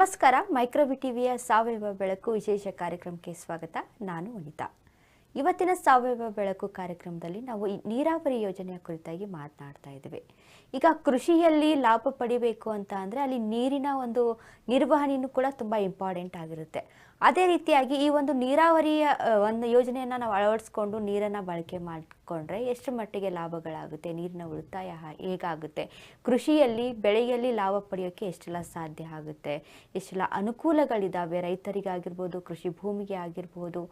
ನಮಸ್ಕಾರ ಮೈಕ್ರೋಬಿ ಟಿವಿಯ ಸಾವಯವ ಬೆಳಕು ವಿಶೇಷ ಕಾರ್ಯಕ್ರಮಕ್ಕೆ ಸ್ವಾಗತ. ನಾನು ವನಿತಾ. ಇವತ್ತಿನ ಸಾವಯವ ಬೆಳಕು ಕಾರ್ಯಕ್ರಮದಲ್ಲಿ ನಾವು ನೀರಾವರಿ ಯೋಜನೆಯ ಕುರಿತಾಗಿ ಮಾತನಾಡ್ತಾ ಇದ್ದೇವೆ. ಈಗ ಕೃಷಿಯಲ್ಲಿ ಲಾಭ ಪಡಿಬೇಕು ಅಂತ ಅಂದರೆ ಅಲ್ಲಿ ನೀರಿನ ಒಂದು ನಿರ್ವಹಣೆಯೂ ಕೂಡ ತುಂಬ ಇಂಪಾರ್ಟೆಂಟ್ ಆಗಿರುತ್ತೆ. ಅದೇ ರೀತಿಯಾಗಿ ಈ ಒಂದು ನೀರಾವರಿಯ ಒಂದು ಯೋಜನೆಯನ್ನು ನಾವು ಅಳವಡಿಸ್ಕೊಂಡು ನೀರನ್ನು ಬಳಕೆ ಮಾಡಿಕೊಂಡ್ರೆ ಎಷ್ಟು ಮಟ್ಟಿಗೆ ಲಾಭಗಳಾಗುತ್ತೆ? ನೀರಿನ ಉಳಿತಾಯ ಹೇಗಾಗುತ್ತೆ? ಕೃಷಿಯಲ್ಲಿ, ಬೆಳೆಯಲ್ಲಿ ಲಾಭ ಪಡೆಯೋಕ್ಕೆ ಎಷ್ಟೆಲ್ಲ ಸಾಧ್ಯ ಆಗುತ್ತೆ? ಎಷ್ಟೆಲ್ಲ ಅನುಕೂಲಗಳಿದ್ದಾವೆ ರೈತರಿಗಾಗಿರ್ಬೋದು, ಕೃಷಿ ಭೂಮಿಗೆ ಆಗಿರ್ಬೋದು.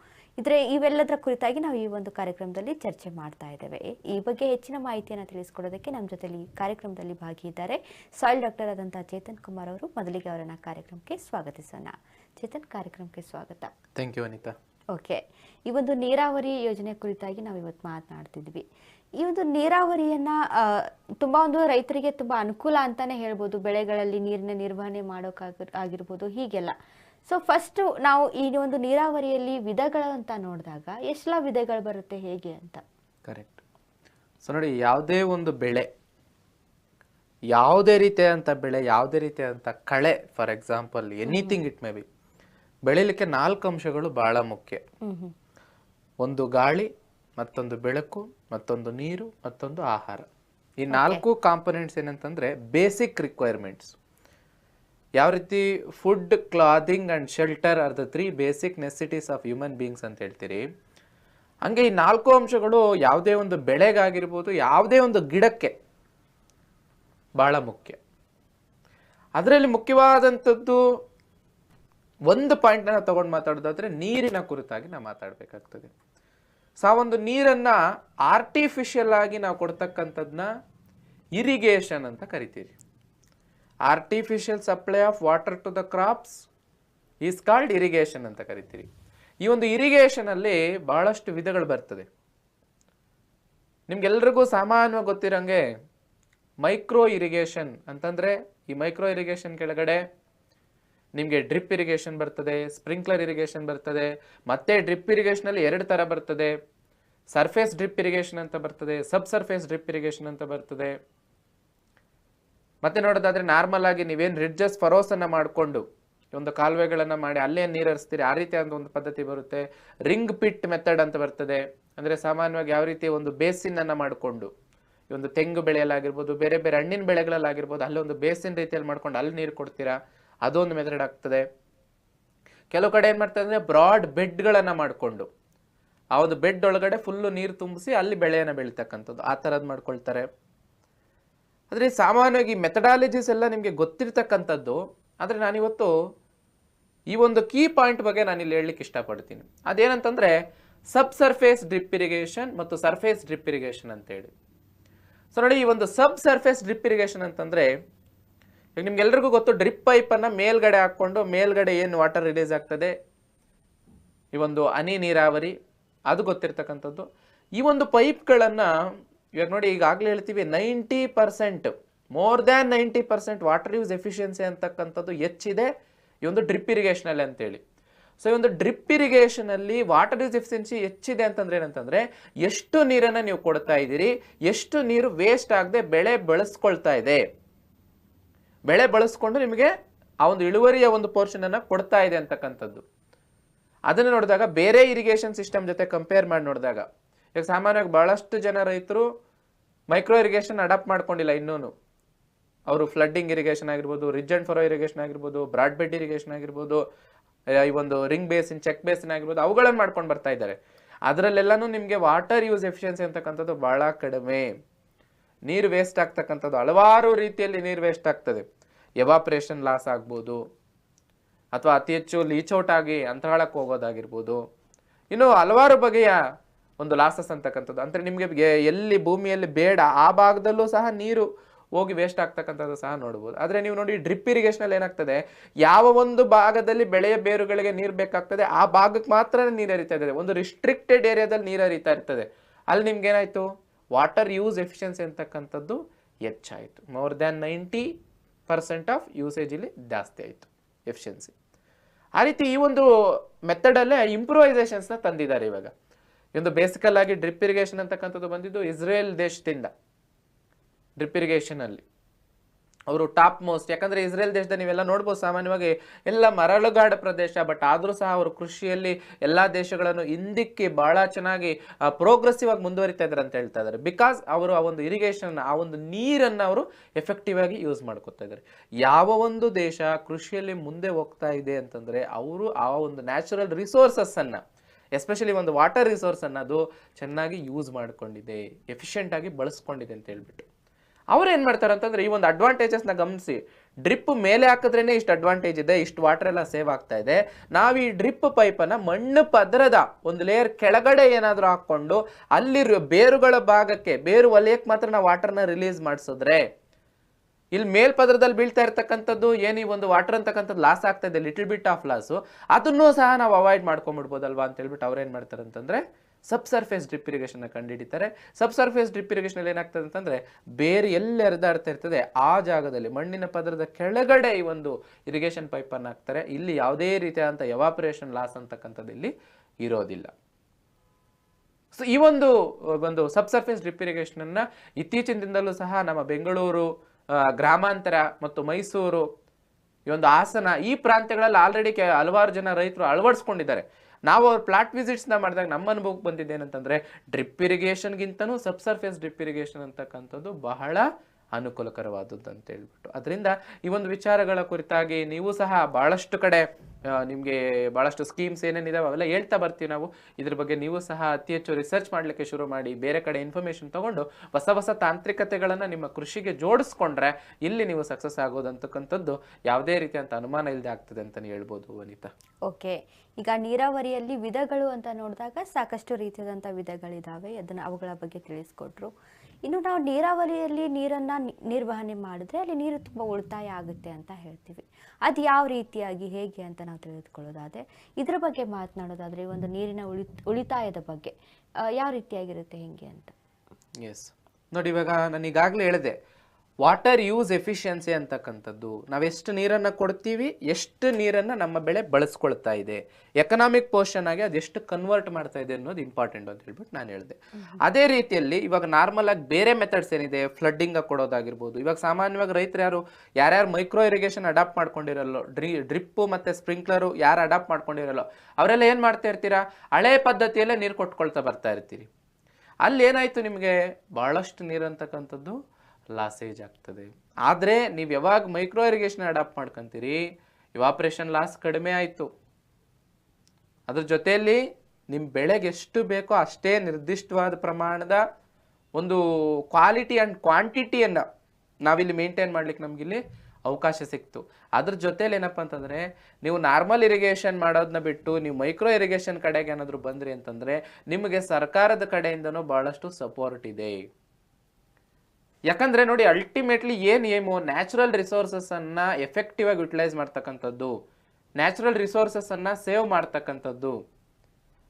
ಇದ್ರೆ ಇವೆಲ್ಲದರ ಕುರಿತಾಗಿ ನಾವು ಈ ಒಂದು ಕಾರ್ಯಕ್ರಮದಲ್ಲಿ ಚರ್ಚೆ ಮಾಡ್ತಾ ಇದ್ದೇವೆ. ಈ ಬಗ್ಗೆ ಹೆಚ್ಚಿನ ಮಾಹಿತಿಯನ್ನು ತಿಳಿಸ್ಕೊಡೋದಕ್ಕೆ ನಮ್ಮ ಜೊತೆಲಿ ಕಾರ್ಯಕ್ರಮದಲ್ಲಿ ಭಾಗಿಯಿದ್ದಾರೆ. ಸಾಯಿಲ್ ಡಾಕ್ಟರ್ ಆದಂತಹ ಚೇತನ್ ಕುಮಾರ್ ಅವರು ಮೊದಲಿಗೆ ಅವರನ್ನ ಕಾರ್ಯಕ್ರಮಕ್ಕೆ ಸ್ವಾಗತಿಸೋಣ. ಚೇತನ್ ಕಾರ್ಯಕ್ರಮಕ್ಕೆ ಸ್ವಾಗತ. ಥ್ಯಾಂಕ್ ಯು ಅನಿತಾ ಓಕೆ ಈ ಒಂದು ನೀರಾವರಿ ಯೋಜನೆ ಕುರಿತಾಗಿ ನಾವು ಇವತ್ತು ಮಾತನಾಡ್ತಿದ್ವಿ. ಈ ಒಂದು ನೀರಾವರಿಯನ್ನ ತುಂಬಾ ಒಂದು ರೈತರಿಗೆ ತುಂಬಾ ಅನುಕೂಲ ಅಂತಾನೆ ಹೇಳ್ಬೋದು. ಬೆಳೆಗಳಲ್ಲಿ ನೀರಿನ ನಿರ್ವಹಣೆ ಮಾಡೋಕ್ಕಾಗ ಆಗಿರ್ಬೋದು ಹೀಗೆಲ್ಲ. ಸೊ ಫಸ್ಟ್ ನಾವು ಈ ಒಂದು ನೀರಾವರಿಯಲ್ಲಿ ವಿಧಗಳು ಅಂತ ನೋಡಿದಾಗ ಎಷ್ಟೆಲ್ಲ ವಿಧಗಳು ಬರುತ್ತೆ ಹೇಗೆ ಅಂತ? ಕರೆಕ್ಟ್ ಸೊ ನೋಡಿ ಯಾವುದೇ ಒಂದು ಬೆಳೆ ಯಾವುದೇ ರೀತಿಯಾದಂಥ ಬೆಳೆ ಯಾವುದೇ ರೀತಿಯಾದಂಥ ಕಳೆ for example anything it may be ಬೆಳಿಲಿಕ್ಕೆ ನಾಲ್ಕು ಅಂಶಗಳು ಬಹಳ ಮುಖ್ಯ. ಒಂದು ಗಾಳಿ ಮತ್ತೊಂದು ಬೆಳಕು ಮತ್ತೊಂದು ನೀರು ಮತ್ತೊಂದು ಆಹಾರ. ಈ ನಾಲ್ಕು ಕಾಂಪೊನೆಂಟ್ಸ್ ಏನಂತಂದ್ರೆ ಬೇಸಿಕ್ ರಿಕ್ವೈರ್ಮೆಂಟ್ಸ್ ಯಾವ ರೀತಿ food clothing and shelter are the three basic necessities of human beings ಅಂತ ಹೇಳ್ತೀರಿ. ಹಂಗೆ ಈ ನಾಲ್ಕು ಅಂಶಗಳು ಯಾವುದೇ ಒಂದು ಬೆಳೆಗಾಗಿರ್ಬೋದು ಯಾವುದೇ ಒಂದು ಗಿಡಕ್ಕೆ ಬಹಳ ಮುಖ್ಯ. ಅದರಲ್ಲಿ ಮುಖ್ಯವಾದಂಥದ್ದು ಒಂದು ಪಾಯಿಂಟ್ ತಗೊಂಡು ಮಾತಾಡೋದಾದ್ರೆ ನೀರಿನ ಕುರಿತಾಗಿ ನಾವು ಮಾತಾಡಬೇಕಾಗ್ತದೆ. ಸಾ, ಒಂದು ನೀರನ್ನ ಆರ್ಟಿಫಿಷಿಯಲ್ ಆಗಿ ನಾವು ಕೊಡ್ತಕ್ಕಂಥದ್ನ ಇರಿಗೇಷನ್ ಅಂತ ಕರಿತೀರಿ. Artificial supply of water to the crops is called irrigation ಅಂತ ಕರಿತೀರಿ. ಈ ಒಂದು ಇರಿಗೇಷನ್ ಅಲ್ಲಿ ಬಹಳಷ್ಟು ವಿಧಗಳು ಬರ್ತದೆ. ನಿಮ್ಗೆಲ್ರಿಗೂ ಸಾಮಾನ್ಯವಾಗಿ ಗೊತ್ತಿರಂಗೆ ಮೈಕ್ರೋ ಇರಿಗೇಷನ್ ಅಂತಂದ್ರೆ ಈ ಮೈಕ್ರೋ ಇರಿಗೇಷನ್ ಕೆಳಗಡೆ ನಿಮಗೆ ಡ್ರಿಪ್ ಇರಿಗೇಷನ್ ಬರ್ತದೆ ಸ್ಪ್ರಿಂಕ್ಲರ್ ಇರಿಗೇಷನ್ ಬರ್ತದೆ, ಮತ್ತೆ ಡ್ರಿಪ್ ಇರಿಗೇಷನ್ ಅಲ್ಲಿ ಎರಡು ತರ ಬರ್ತದೆ. ಸರ್ಫೇಸ್ ಡ್ರಿಪ್ ಇರಿಗೇಷನ್ ಅಂತ ಬರ್ತದೆ ಸಬ್ ಸರ್ಫೇಸ್ ಡ್ರಿಪ್ ಇರಿಗೇಷನ್ ಅಂತ ಬರ್ತದೆ. ಮತ್ತೆ ನೋಡೋದಾದ್ರೆ ನಾರ್ಮಲ್ ಆಗಿ ನೀವೇನು ರಿಡ್ಜಸ್ ಫರೋಸ್ ಅನ್ನ ಮಾಡಿಕೊಂಡು, ಒಂದು ಕಾಲುವೆಗಳನ್ನು ಮಾಡಿ, ಅಲ್ಲೇ ನೀರು ಹರಿಸ್ತೀರಿ, ಆ ರೀತಿಯಾದ ಒಂದು ಪದ್ಧತಿ ಬರುತ್ತೆ. ರಿಂಗ್ ಪಿಟ್ ಮೆಥಡ್ ಅಂತ ಬರ್ತದೆ. ಅಂದ್ರೆ ಸಾಮಾನ್ಯವಾಗಿ ಯಾವ ರೀತಿ ಒಂದು ಬೇಸಿನ್ ಅನ್ನ ಮಾಡಿಕೊಂಡು ಒಂದು ತೆಂಗು ಬೆಳೆಯಲ್ಲಾಗಿರ್ಬೋದು, ಬೇರೆ ಬೇರೆ ಹಣ್ಣಿನ ಬೆಳೆಗಳಲ್ಲಾಗಿರ್ಬೋದು, ಅಲ್ಲೊಂದು ಬೇಸಿನ್ ರೀತಿಯಲ್ಲಿ ಮಾಡ್ಕೊಂಡು ಅಲ್ಲಿ ನೀರು ಕೊಡ್ತೀರಾ? ಅದೊಂದು ಮೆಥಡ್ ಆಗ್ತದೆ. ಕೆಲವು ಕಡೆ ಏನು ಮಾಡ್ತಾರೆ ಅಂದರೆ ಬ್ರಾಡ್ ಬೆಡ್ಗಳನ್ನು ಮಾಡಿಕೊಂಡು ಆ ಒಂದು ಬೆಡ್ ಒಳಗಡೆ ಫುಲ್ಲು ನೀರು ತುಂಬಿಸಿ ಅಲ್ಲಿ ಬೆಳೆಯನ್ನು ಬೆಳೀತಕ್ಕಂಥದ್ದು. ಆ ಥರದ್ದು ಮಾಡ್ಕೊಳ್ತಾರೆ. ಆದರೆ ಸಾಮಾನ್ಯವಾಗಿ ಮೆಥಡಾಲಜೀಸ್ ಎಲ್ಲ ನಿಮಗೆ ಗೊತ್ತಿರ್ತಕ್ಕಂಥದ್ದು, ಆದರೆ ನಾನಿವತ್ತು ಈ ಒಂದು ಕೀ ಪಾಯಿಂಟ್ ಬಗ್ಗೆ ನಾನು ಇಲ್ಲಿ ಹೇಳಲಿಕ್ಕೆ ಇಷ್ಟಪಡ್ತೀನಿ. ಅದೇನಂತಂದರೆ ಸಬ್ ಸರ್ಫೇಸ್ ಡ್ರಿಪ್ ಇರಿಗೇಷನ್ ಮತ್ತು ಸರ್ಫೇಸ್ ಡ್ರಿಪ್ ಇರಿಗೇಷನ್ ಅಂತೇಳಿ. ಸೊ ನೋಡಿ, ಈ ಒಂದು ಸಬ್ ಸರ್ಫೇಸ್ ಡ್ರಿಪ್ ಇರಿಗೇಷನ್ ಅಂತಂದ್ರೆ ಈಗ ನಿಮ್ಗೆಲ್ರಿಗೂ ಗೊತ್ತು ಡ್ರಿಪ್ ಪೈಪನ್ನು ಮೇಲ್ಗಡೆ ಹಾಕ್ಕೊಂಡು ಮೇಲ್ಗಡೆ ಏನು ವಾಟರ್ ರಿಲೀಸ್ ಆಗ್ತದೆ? ಈ ಒಂದು ಹನಿ ನೀರಾವರಿ, ಅದು ಗೊತ್ತಿರ್ತಕ್ಕಂಥದ್ದು. ಈ ಒಂದು ಪೈಪ್ಗಳನ್ನು ಇವಾಗ ನೋಡಿ ಈಗಾಗಲೇ ಹೇಳ್ತೀವಿ ninety percent more than ninety percent water use efficiency ಅಂತಕ್ಕಂಥದ್ದು ಹೆಚ್ಚಿದೆ ಈ ಒಂದು ಡ್ರಿಪ್ ಇರಿಗೇಷನಲ್ಲಿ ಅಂತೇಳಿ. ಸೊ ಈ ಒಂದು ಡ್ರಿಪ್ ಇರಿಗೇಷನಲ್ಲಿ ವಾಟರ್ ಯೂಸ್ ಎಫಿಷಿಯನ್ಸಿ ಹೆಚ್ಚಿದೆ ಅಂತಂದ್ರೆ ಏನಂತಂದರೆ, ಎಷ್ಟು ನೀರನ್ನು ನೀವು ಕೊಡ್ತಾ ಇದ್ದೀರಿ, ಎಷ್ಟು ನೀರು ವೇಸ್ಟ್ ಆಗದೆ ಬೆಳೆ ಬೆಳೆಸ್ಕೊಳ್ತಾ ಇದೆ. ಬೆಳೆ ಬಳಸ್ಕೊಂಡು ನಿಮಗೆ ಆ ಒಂದು ಇಳುವರಿಯ ಒಂದು ಪೋರ್ಷನ್ ಅನ್ನ ಕೊಡ್ತಾ ಇದೆ ಅಂತಕ್ಕಂಥದ್ದು. ಅದನ್ನು ನೋಡಿದಾಗ ಬೇರೆ ಇರಿಗೇಷನ್ ಸಿಸ್ಟಮ್ ಜೊತೆ ಕಂಪೇರ್ ಮಾಡಿ ನೋಡಿದಾಗ, ಈಗ ಸಾಮಾನ್ಯವಾಗಿ ಬಹಳಷ್ಟು ಜನ ರೈತರು ಮೈಕ್ರೋ ಇರಿಗೇಷನ್ ಅಡಾಪ್ಟ್ ಮಾಡ್ಕೊಂಡಿಲ್ಲ ಇನ್ನೂನು. ಅವರು ಫ್ಲಡ್ಡಿಂಗ್ ಇರಿಗೇಷನ್ ಆಗಿರ್ಬೋದು ರಿಜ್ ಅಂಡ್ ಫರೋ ಇರಿಗೇಷನ್ ಆಗಿರ್ಬೋದು ಬ್ರಾಡ್ ಬೆಡ್ ಇರಿಗೇಷನ್ ಆಗಿರ್ಬೋದು ಈ ಒಂದು ರಿಂಗ್ ಬೇಸಿನ್ ಚೆಕ್ ಬೇಸಿನ್ ಆಗಿರ್ಬೋದು, ಅವುಗಳನ್ನು ಮಾಡ್ಕೊಂಡು ಬರ್ತಾ ಇದ್ದಾರೆ. ಅದರಲ್ಲೆಲ್ಲನೂ ನಿಮಗೆ ವಾಟರ್ ಯೂಸ್ ಎಫಿಷಿಯನ್ಸಿ ಅಂತಕ್ಕಂಥದ್ದು ಬಹಳ ಕಡಿಮೆ. ನೀರು ವೇಸ್ಟ್ ಆಗ್ತಕ್ಕಂಥದ್ದು, ಹಲವಾರು ರೀತಿಯಲ್ಲಿ ನೀರು ವೇಸ್ಟ್ ಆಗ್ತದೆ. ಎವಾಪ್ರೇಷನ್ ಲಾಸ್ ಆಗ್ಬೋದು, ಅಥವಾ ಅತಿ ಹೆಚ್ಚು ಲೀಚೌಟ್ ಆಗಿ ಅಂತರಾಳಕ್ಕೆ ಹೋಗೋದಾಗಿರ್ಬೋದು. ಇನ್ನು ಹಲವಾರು ಬಗೆಯ ಒಂದು ಲಾಸಸ್ ಅಂತಕ್ಕಂಥದ್ದು. ಅಂದರೆ ನಿಮಗೆ ಎಲ್ಲಿ ಭೂಮಿಯಲ್ಲಿ ಬೇಡ, ಆ ಭಾಗದಲ್ಲೂ ಸಹ ನೀರು ಹೋಗಿ ವೇಸ್ಟ್ ಆಗ್ತಕ್ಕಂಥದ್ದು ಸಹ ನೋಡ್ಬೋದು. ಆದರೆ ನೀವು ನೋಡಿ ಡ್ರಿಪ್ ಇರಿಗೇಷನಲ್ಲಿ ಏನಾಗ್ತದೆ, ಯಾವ ಒಂದು ಭಾಗದಲ್ಲಿ ಬೆಳೆಯ ಬೇರುಗಳಿಗೆ ನೀರು ಬೇಕಾಗ್ತದೆ, ಆ ಭಾಗಕ್ಕೆ ಮಾತ್ರ ನೀರು ಹರಿತಾ ಇರ್ತದೆ. ಒಂದು ರಿಸ್ಟ್ರಿಕ್ಟೆಡ್ ಏರಿಯಾದಲ್ಲಿ ನೀರು ಹರಿತಾ ಇರ್ತದೆ. ಅಲ್ಲಿ ನಿಮ್ಗೆ ಏನಾಯ್ತು? ವಾಟರ್ ಯೂಸ್ ಎಫಿಷಿಯನ್ಸಿ ಅಂತಕ್ಕಂಥದ್ದು ಹೆಚ್ಚಾಯಿತು. More than ninety percent of usage ಇಲ್ಲಿ ಜಾಸ್ತಿ ಆಯಿತು ಎಫಿಷಿಯನ್ಸಿ. ಆ ರೀತಿ ಈ ಒಂದು ಮೆಥಡಲ್ಲೇ ಇಂಪ್ರೂವೈಸೇಷನ್ಸ್ನ ತಂದಿದ್ದಾರೆ ಇವಾಗ. ಇದೊಂದು ಬೇಸಿಕಲ್ ಆಗಿ ಡ್ರಿಪ್ ಇರಿಗೇಷನ್ ಅಂತಕ್ಕಂಥದ್ದು ಬಂದಿದ್ದು ಇಸ್ರೇಲ್ ದೇಶದಿಂದ. ಡ್ರಿಪ್ ಇರಿಗೇಷನ್ ಅಲ್ಲಿ. ಅವರು ಟಾಪ್ ಮೋಸ್ಟ್. ಯಾಕಂದ್ರೆ ಇಸ್ರೇಲ್ ದೇಶದಲ್ಲಿ ನೀವೆಲ್ಲ ನೋಡ್ಬೋದು ಸಾಮಾನ್ಯವಾಗಿ ಎಲ್ಲ ಮರಳುಗಾಡು ಪ್ರದೇಶ, ಬಟ್ ಆದರೂ ಸಹ ಅವರು ಕೃಷಿಯಲ್ಲಿ ಎಲ್ಲಾ ದೇಶಗಳನ್ನು ಹಿಂದಿಕ್ಕಿ ಬಹಳ ಚೆನ್ನಾಗಿ ಪ್ರೋಗ್ರೆಸಿವ್ ಆಗಿ ಮುಂದುವರಿತಾ ಇದ್ದಾರೆ ಅಂತ ಹೇಳ್ತಾ ಇದ್ದಾರೆ ಬಿಕಾಸ್ ಅವರು ಆ ಒಂದು ಇರಿಗೇಷನ್ ಆ ಒಂದು ನೀರನ್ನು ಅವರು ಎಫೆಕ್ಟಿವ್ ಆಗಿ ಯೂಸ್ ಮಾಡ್ಕೊತಾ ಇದ್ದಾರೆ ಯಾವ ಒಂದು ದೇಶ ಕೃಷಿಯಲ್ಲಿ ಮುಂದೆ ಹೋಗ್ತಾ ಇದೆ ಅಂತಂದ್ರೆ ಅವರು ಆ ಒಂದು ನ್ಯಾಚುರಲ್ ರಿಸೋರ್ಸಸ್ ಅನ್ನ ಎಸ್ಪೆಷಲಿ ಒಂದು ವಾಟರ್ ರಿಸೋರ್ಸನ್ನು ಅದು ಚೆನ್ನಾಗಿ ಯೂಸ್ ಮಾಡ್ಕೊಂಡಿದೆ ಎಫಿಷಿಯೆಂಟಾಗಿ ಬಳಸ್ಕೊಂಡಿದೆ ಅಂತ ಹೇಳ್ಬಿಟ್ಟು. ಅವ್ರು ಏನು ಮಾಡ್ತಾರೆ ಅಂತಂದ್ರೆ ಈ ಒಂದು ಅಡ್ವಾಂಟೇಜಸ್ನ ಗಮನಿಸಿ. ಡ್ರಿಪ್ ಮೇಲೆ ಹಾಕಿದ್ರೇ ಇಷ್ಟು ಅಡ್ವಾಂಟೇಜ್ ಇದೆ, ಇಷ್ಟು ವಾಟರ್ ಎಲ್ಲ ಸೇವ್ ಆಗ್ತಾ ಇದೆ. ನಾವು ಈ ಡ್ರಿಪ್ ಪೈಪನ್ನು ಮಣ್ಣು ಪದರದ ಒಂದು ಲೇಯರ್ ಕೆಳಗಡೆ ಏನಾದರೂ ಹಾಕೊಂಡು ಅಲ್ಲಿರೋ ಬೇರುಗಳ ಭಾಗಕ್ಕೆ, ಬೇರು ವಲಯಕ್ಕೆ ಮಾತ್ರ ನಾವು ವಾಟರ್ನ ರಿಲೀಸ್ ಮಾಡಿಸಿದ್ರೆ ಇಲ್ಲಿ ಮೇಲ್ಪದರದಲ್ಲಿ ಬೀಳ್ತಾ ಇರ್ತಕ್ಕಂಥದ್ದು ಏನು ಈ ಒಂದು ವಾಟರ್ ಅಂತಕ್ಕಂಥದ್ದು ಲಾಸ್ ಆಗ್ತಾ ಇದೆ ಲಿಟಲ್ ಬಿಟ್ ಆಫ್ ಲಾಸು ಅದನ್ನು ಸಹ ನಾವು ಅವಾಯ್ಡ್ ಮಾಡ್ಕೊಂಡ್ಬಿಡ್ಬೋದಲ್ವಾ ಅಂತ ಹೇಳ್ಬಿಟ್ಟು ಅವ್ರು ಏನು ಮಾಡ್ತಾರೆ ಅಂತಂದ್ರೆ ಸಬ್ ಸರ್ಫೇಸ್ ಡ್ರಿಪ್ ಇರಿಗೇಷನ್ ಕಂಡುಹಿಡಿತಾರೆ ಸಬ್ ಸರ್ಫೇಸ್ ಡ್ರಿಪ್ ಇರಿಗೇಷನ್ ಏನಾಗ್ತದೆ ಅಂತಂದ್ರೆ ಬೇರೆ ಎಲ್ಲಿ ಹರಿದಾಡ್ತಾ ಇರ್ತದೆ ಆ ಜಾಗದಲ್ಲಿ ಮಣ್ಣಿನ ಪದರದ ಕೆಳಗಡೆ ಈ ಒಂದು ಇರಿಗೇಷನ್ ಪೈಪ್ ಅನ್ನು ಹಾಕ್ತಾರೆ. ಇಲ್ಲಿ ಯಾವುದೇ ರೀತಿಯಾದಂಥ ಎವಾಪರೇಷನ್ ಲಾಸ್ ಅಂತಕ್ಕಂಥದ್ದು ಇಲ್ಲಿ ಇರೋದಿಲ್ಲ. ಸೊ ಈ ಒಂದು ಒಂದು ಸಬ್ ಸರ್ಫೇಸ್ ಡ್ರಿಪ್ ಇರಿಗೇಷನ್ ಅನ್ನ ಇತ್ತೀಚಿನ ದಿನದಲ್ಲೂ ಸಹ ನಮ್ಮ ಬೆಂಗಳೂರು ಗ್ರಾಮಾಂತರ ಮತ್ತು ಮೈಸೂರು ಈ ಒಂದು ಹಾಸನ ಈ ಪ್ರಾಂತ್ಯಗಳಲ್ಲಿ ಆಲ್ರೆಡಿ ಹಲವಾರು ಜನ ರೈತರು ಅಳವಡಿಸ್ಕೊಂಡಿದ್ದಾರೆ. ನಾವು ಅವ್ರ ಪ್ಲಾಟ್ ವಿಸಿಟ್ಸ್ನ ಮಾಡಿದಾಗ ನಮ್ಮ ಅನುಭವಕ್ಕೆ ಬಂದಿದ್ದು ಏನಂತಂದ್ರೆ ಡ್ರಿಪ್ ಇರಿಗೇಷನ್ಗಿಂತನೂ ಸಬ್ ಸರ್ಫೇಸ್ ಡ್ರಿಪ್ ಇರಿಗೇಷನ್ ಅಂತಕ್ಕಂಥದ್ದು ಬಹಳ ಅನುಕೂಲಕರವಾದದ್ದು ಅಂತ ಹೇಳ್ಬಿಟ್ಟು. ಅದರಿಂದ ಈ ಒಂದು ವಿಚಾರಗಳ ಕುರಿತಾಗಿ ನೀವು ಸಹ ಬಹಳಷ್ಟು ಕಡೆ ನಿಮಗೆ ಬಹಳಷ್ಟು ಸ್ಕೀಮ್ಸ್ ಏನೇನಿದಾವೆ ಅವೆಲ್ಲ ಹೇಳ್ತಾ ಬರ್ತೀವಿ ನಾವು. ಇದ್ರ ಬಗ್ಗೆ ನೀವು ಸಹ ಅತಿ ಹೆಚ್ಚು ರಿಸರ್ಚ್ ಮಾಡ್ಲಿಕ್ಕೆ ಶುರು ಮಾಡಿ, ಬೇರೆ ಕಡೆ ಇನ್ಫಾರ್ಮೇಷನ್ ತಗೊಂಡು ಹೊಸ ಹೊಸ ತಾಂತ್ರಿಕತೆಗಳನ್ನ ನಿಮ್ಮ ಕೃಷಿಗೆ ಜೋಡಿಸ್ಕೊಂಡ್ರೆ ಇಲ್ಲಿ ನೀವು ಸಕ್ಸಸ್ ಆಗೋದಂತಕ್ಕಂಥದ್ದು ಯಾವುದೇ ರೀತಿಯಂತ ಅನುಮಾನ ಇಲ್ಲದೆ ಆಗ್ತದೆ ಅಂತಾನೆ ಹೇಳ್ಬೋದು ವನಿತಾ. ಓಕೆ, ಈಗ ನೀರಾವರಿಯಲ್ಲಿ ವಿಧಗಳು ಅಂತ ನೋಡಿದಾಗ ಸಾಕಷ್ಟು ರೀತಿಯಾದಂಥ ವಿಧಗಳಿದ್ದಾವೆ ಅದನ್ನು ಅವುಗಳ ಬಗ್ಗೆ ತಿಳಿಸ್ಕೊಟ್ರು. ಇನ್ನು ನಾವು ನೀರಾವರಿಯಲ್ಲಿ ನೀರನ್ನು ನಿರ್ವಹಣೆ ಮಾಡಿದ್ರೆ ಅಲ್ಲಿ ನೀರು ತುಂಬ ಉಳಿತಾಯ ಆಗುತ್ತೆ ಅಂತ ಹೇಳ್ತೀವಿ. ಅದು ಯಾವ ರೀತಿಯಾಗಿ, ಹೇಗೆ ಅಂತ ನಾವು ತಿಳಿದುಕೊಳ್ಳೋದಾದರೆ, ಇದರ ಬಗ್ಗೆ ಮಾತನಾಡೋದಾದರೆ ಒಂದು ನೀರಿನ ಉಳಿ, ಉಳಿತಾಯದ ಬಗ್ಗೆ. ಯಾವ ರೀತಿಯಾಗಿರುತ್ತೆ, ಹೇಗೆ ಅಂತ? ಎಸ್ ನೋಡಿ, ಇವಾಗ ನಾನು ಈಗಾಗಲೇ ಹೇಳಿದೆ ವಾಟರ್ ಯೂಸ್ ಎಫಿಷಿಯನ್ಸಿ ಅಂತಕ್ಕಂಥದ್ದು. ನಾವೆಷ್ಟು ನೀರನ್ನು ಕೊಡ್ತೀವಿ ಎಷ್ಟು ನೀರನ್ನು ನಮ್ಮ ಬೆಳೆ ಬಳಸ್ಕೊಳ್ತಾ ಇದೆ. ಎಕನಾಮಿಕ್ ಪೋರ್ಷನ್ ಆಗಿ ಅದೆಷ್ಟು ಕನ್ವರ್ಟ್ ಮಾಡ್ತಾ ಇದೆ ಅನ್ನೋದು ಇಂಪಾರ್ಟೆಂಟ್ ಅಂತ ಹೇಳ್ಬಿಟ್ಟು ನಾನು ಹೇಳಿದೆ. ಅದೇ ರೀತಿಯಲ್ಲಿ ಇವಾಗ ನಾರ್ಮಲ್ ಆಗಿ ಬೇರೆ ಮೆಥಡ್ಸ್ ಏನಿದೆ ಫ್ಲಡ್ಡಿಂಗ್ ಕೊಡೋದಾಗಿರ್ಬೋದು. ಇವಾಗ ಸಾಮಾನ್ಯವಾಗಿ ರೈತರು ಯಾರು ಯಾರ್ಯಾರು ಮೈಕ್ರೋ ಇರಿಗೇಷನ್ ಅಡಾಪ್ಟ್ ಮಾಡ್ಕೊಂಡಿರಲ್ಲೋ ಡ್ರಿ ಡ್ರಿಪ್ಪು ಮತ್ತು ಸ್ಪ್ರಿಂಕ್ಲರು ಯಾರು ಅಡಾಪ್ಟ್ ಮಾಡ್ಕೊಂಡಿರಲ್ಲೋ ಅವರೆಲ್ಲ ಏನು ಮಾಡ್ತಾ ಇರ್ತೀರಾ? ಹಳೆ ಪದ್ಧತಿಯಲ್ಲೇ ನೀರು ಕೊಟ್ಕೊಳ್ತಾ ಬರ್ತಾ ಇರ್ತೀರಿ. ಅಲ್ಲಿ ಏನಾಯಿತು ನಿಮಗೆ? ಭಾಳಷ್ಟು ನೀರು ಅಂತಕ್ಕಂಥದ್ದು ಲಾಸೇಜ್ ಆಗ್ತದೆ. ಆದರೆ ನೀವು ಯಾವಾಗ ಮೈಕ್ರೋ ಇರಿಗೇಷನ್ ಅಡಾಪ್ಟ್ ಮಾಡ್ಕೊಂತೀರಿ ಇವಾಪ್ರೇಷನ್ ಲಾಸ್ ಕಡಿಮೆ ಆಯಿತು. ಅದ್ರ ಜೊತೆಯಲ್ಲಿ ನಿಮ್ಮ ಬೆಳೆಗೆ ಎಷ್ಟು ಬೇಕೋ ಅಷ್ಟೇ ನಿರ್ದಿಷ್ಟವಾದ ಪ್ರಮಾಣದ ಒಂದು ಕ್ವಾಲಿಟಿ ಆ್ಯಂಡ್ ಕ್ವಾಂಟಿಟಿಯನ್ನು ನಾವಿಲ್ಲಿ ಮೇಂಟೈನ್ ಮಾಡ್ಲಿಕ್ಕೆ ನಮಗಿಲ್ಲಿ ಅವಕಾಶ ಸಿಕ್ತು. ಅದ್ರ ಜೊತೇಲಿ ಏನಪ್ಪ ಅಂತಂದರೆ, ನೀವು ನಾರ್ಮಲ್ ಇರಿಗೇಷನ್ ಮಾಡೋದನ್ನ ಬಿಟ್ಟು ನೀವು ಮೈಕ್ರೋ ಇರಿಗೇಷನ್ ಕಡೆಗೆ ಏನಾದರೂ ಬಂದ್ರಿ ಅಂತಂದರೆ, ನಿಮಗೆ ಸರ್ಕಾರದ ಕಡೆಯಿಂದನೂ ಭಾಳಷ್ಟು ಸಪೋರ್ಟ್ ಇದೆ. ಯಾಕಂದ್ರೆ ನೋಡಿ ಅಲ್ಟಿಮೇಟ್ಲಿ ಏನ್ ಏಮು ನ್ಯಾಚುರಲ್ ರಿಸೋರ್ಸಸ್ ಅನ್ನ ಎಫೆಕ್ಟಿವ್ ಆಗಿ ಯುಟಿಲೈಸ್ ಮಾಡ್ತಕ್ಕಂಥದ್ದು. ನ್ಯಾಚುರಲ್ ರಿಸೋರ್ಸಸ್ ಅನ್ನ ಸೇವ್ ಮಾಡ್ತಕ್ಕಂಥದ್ದು.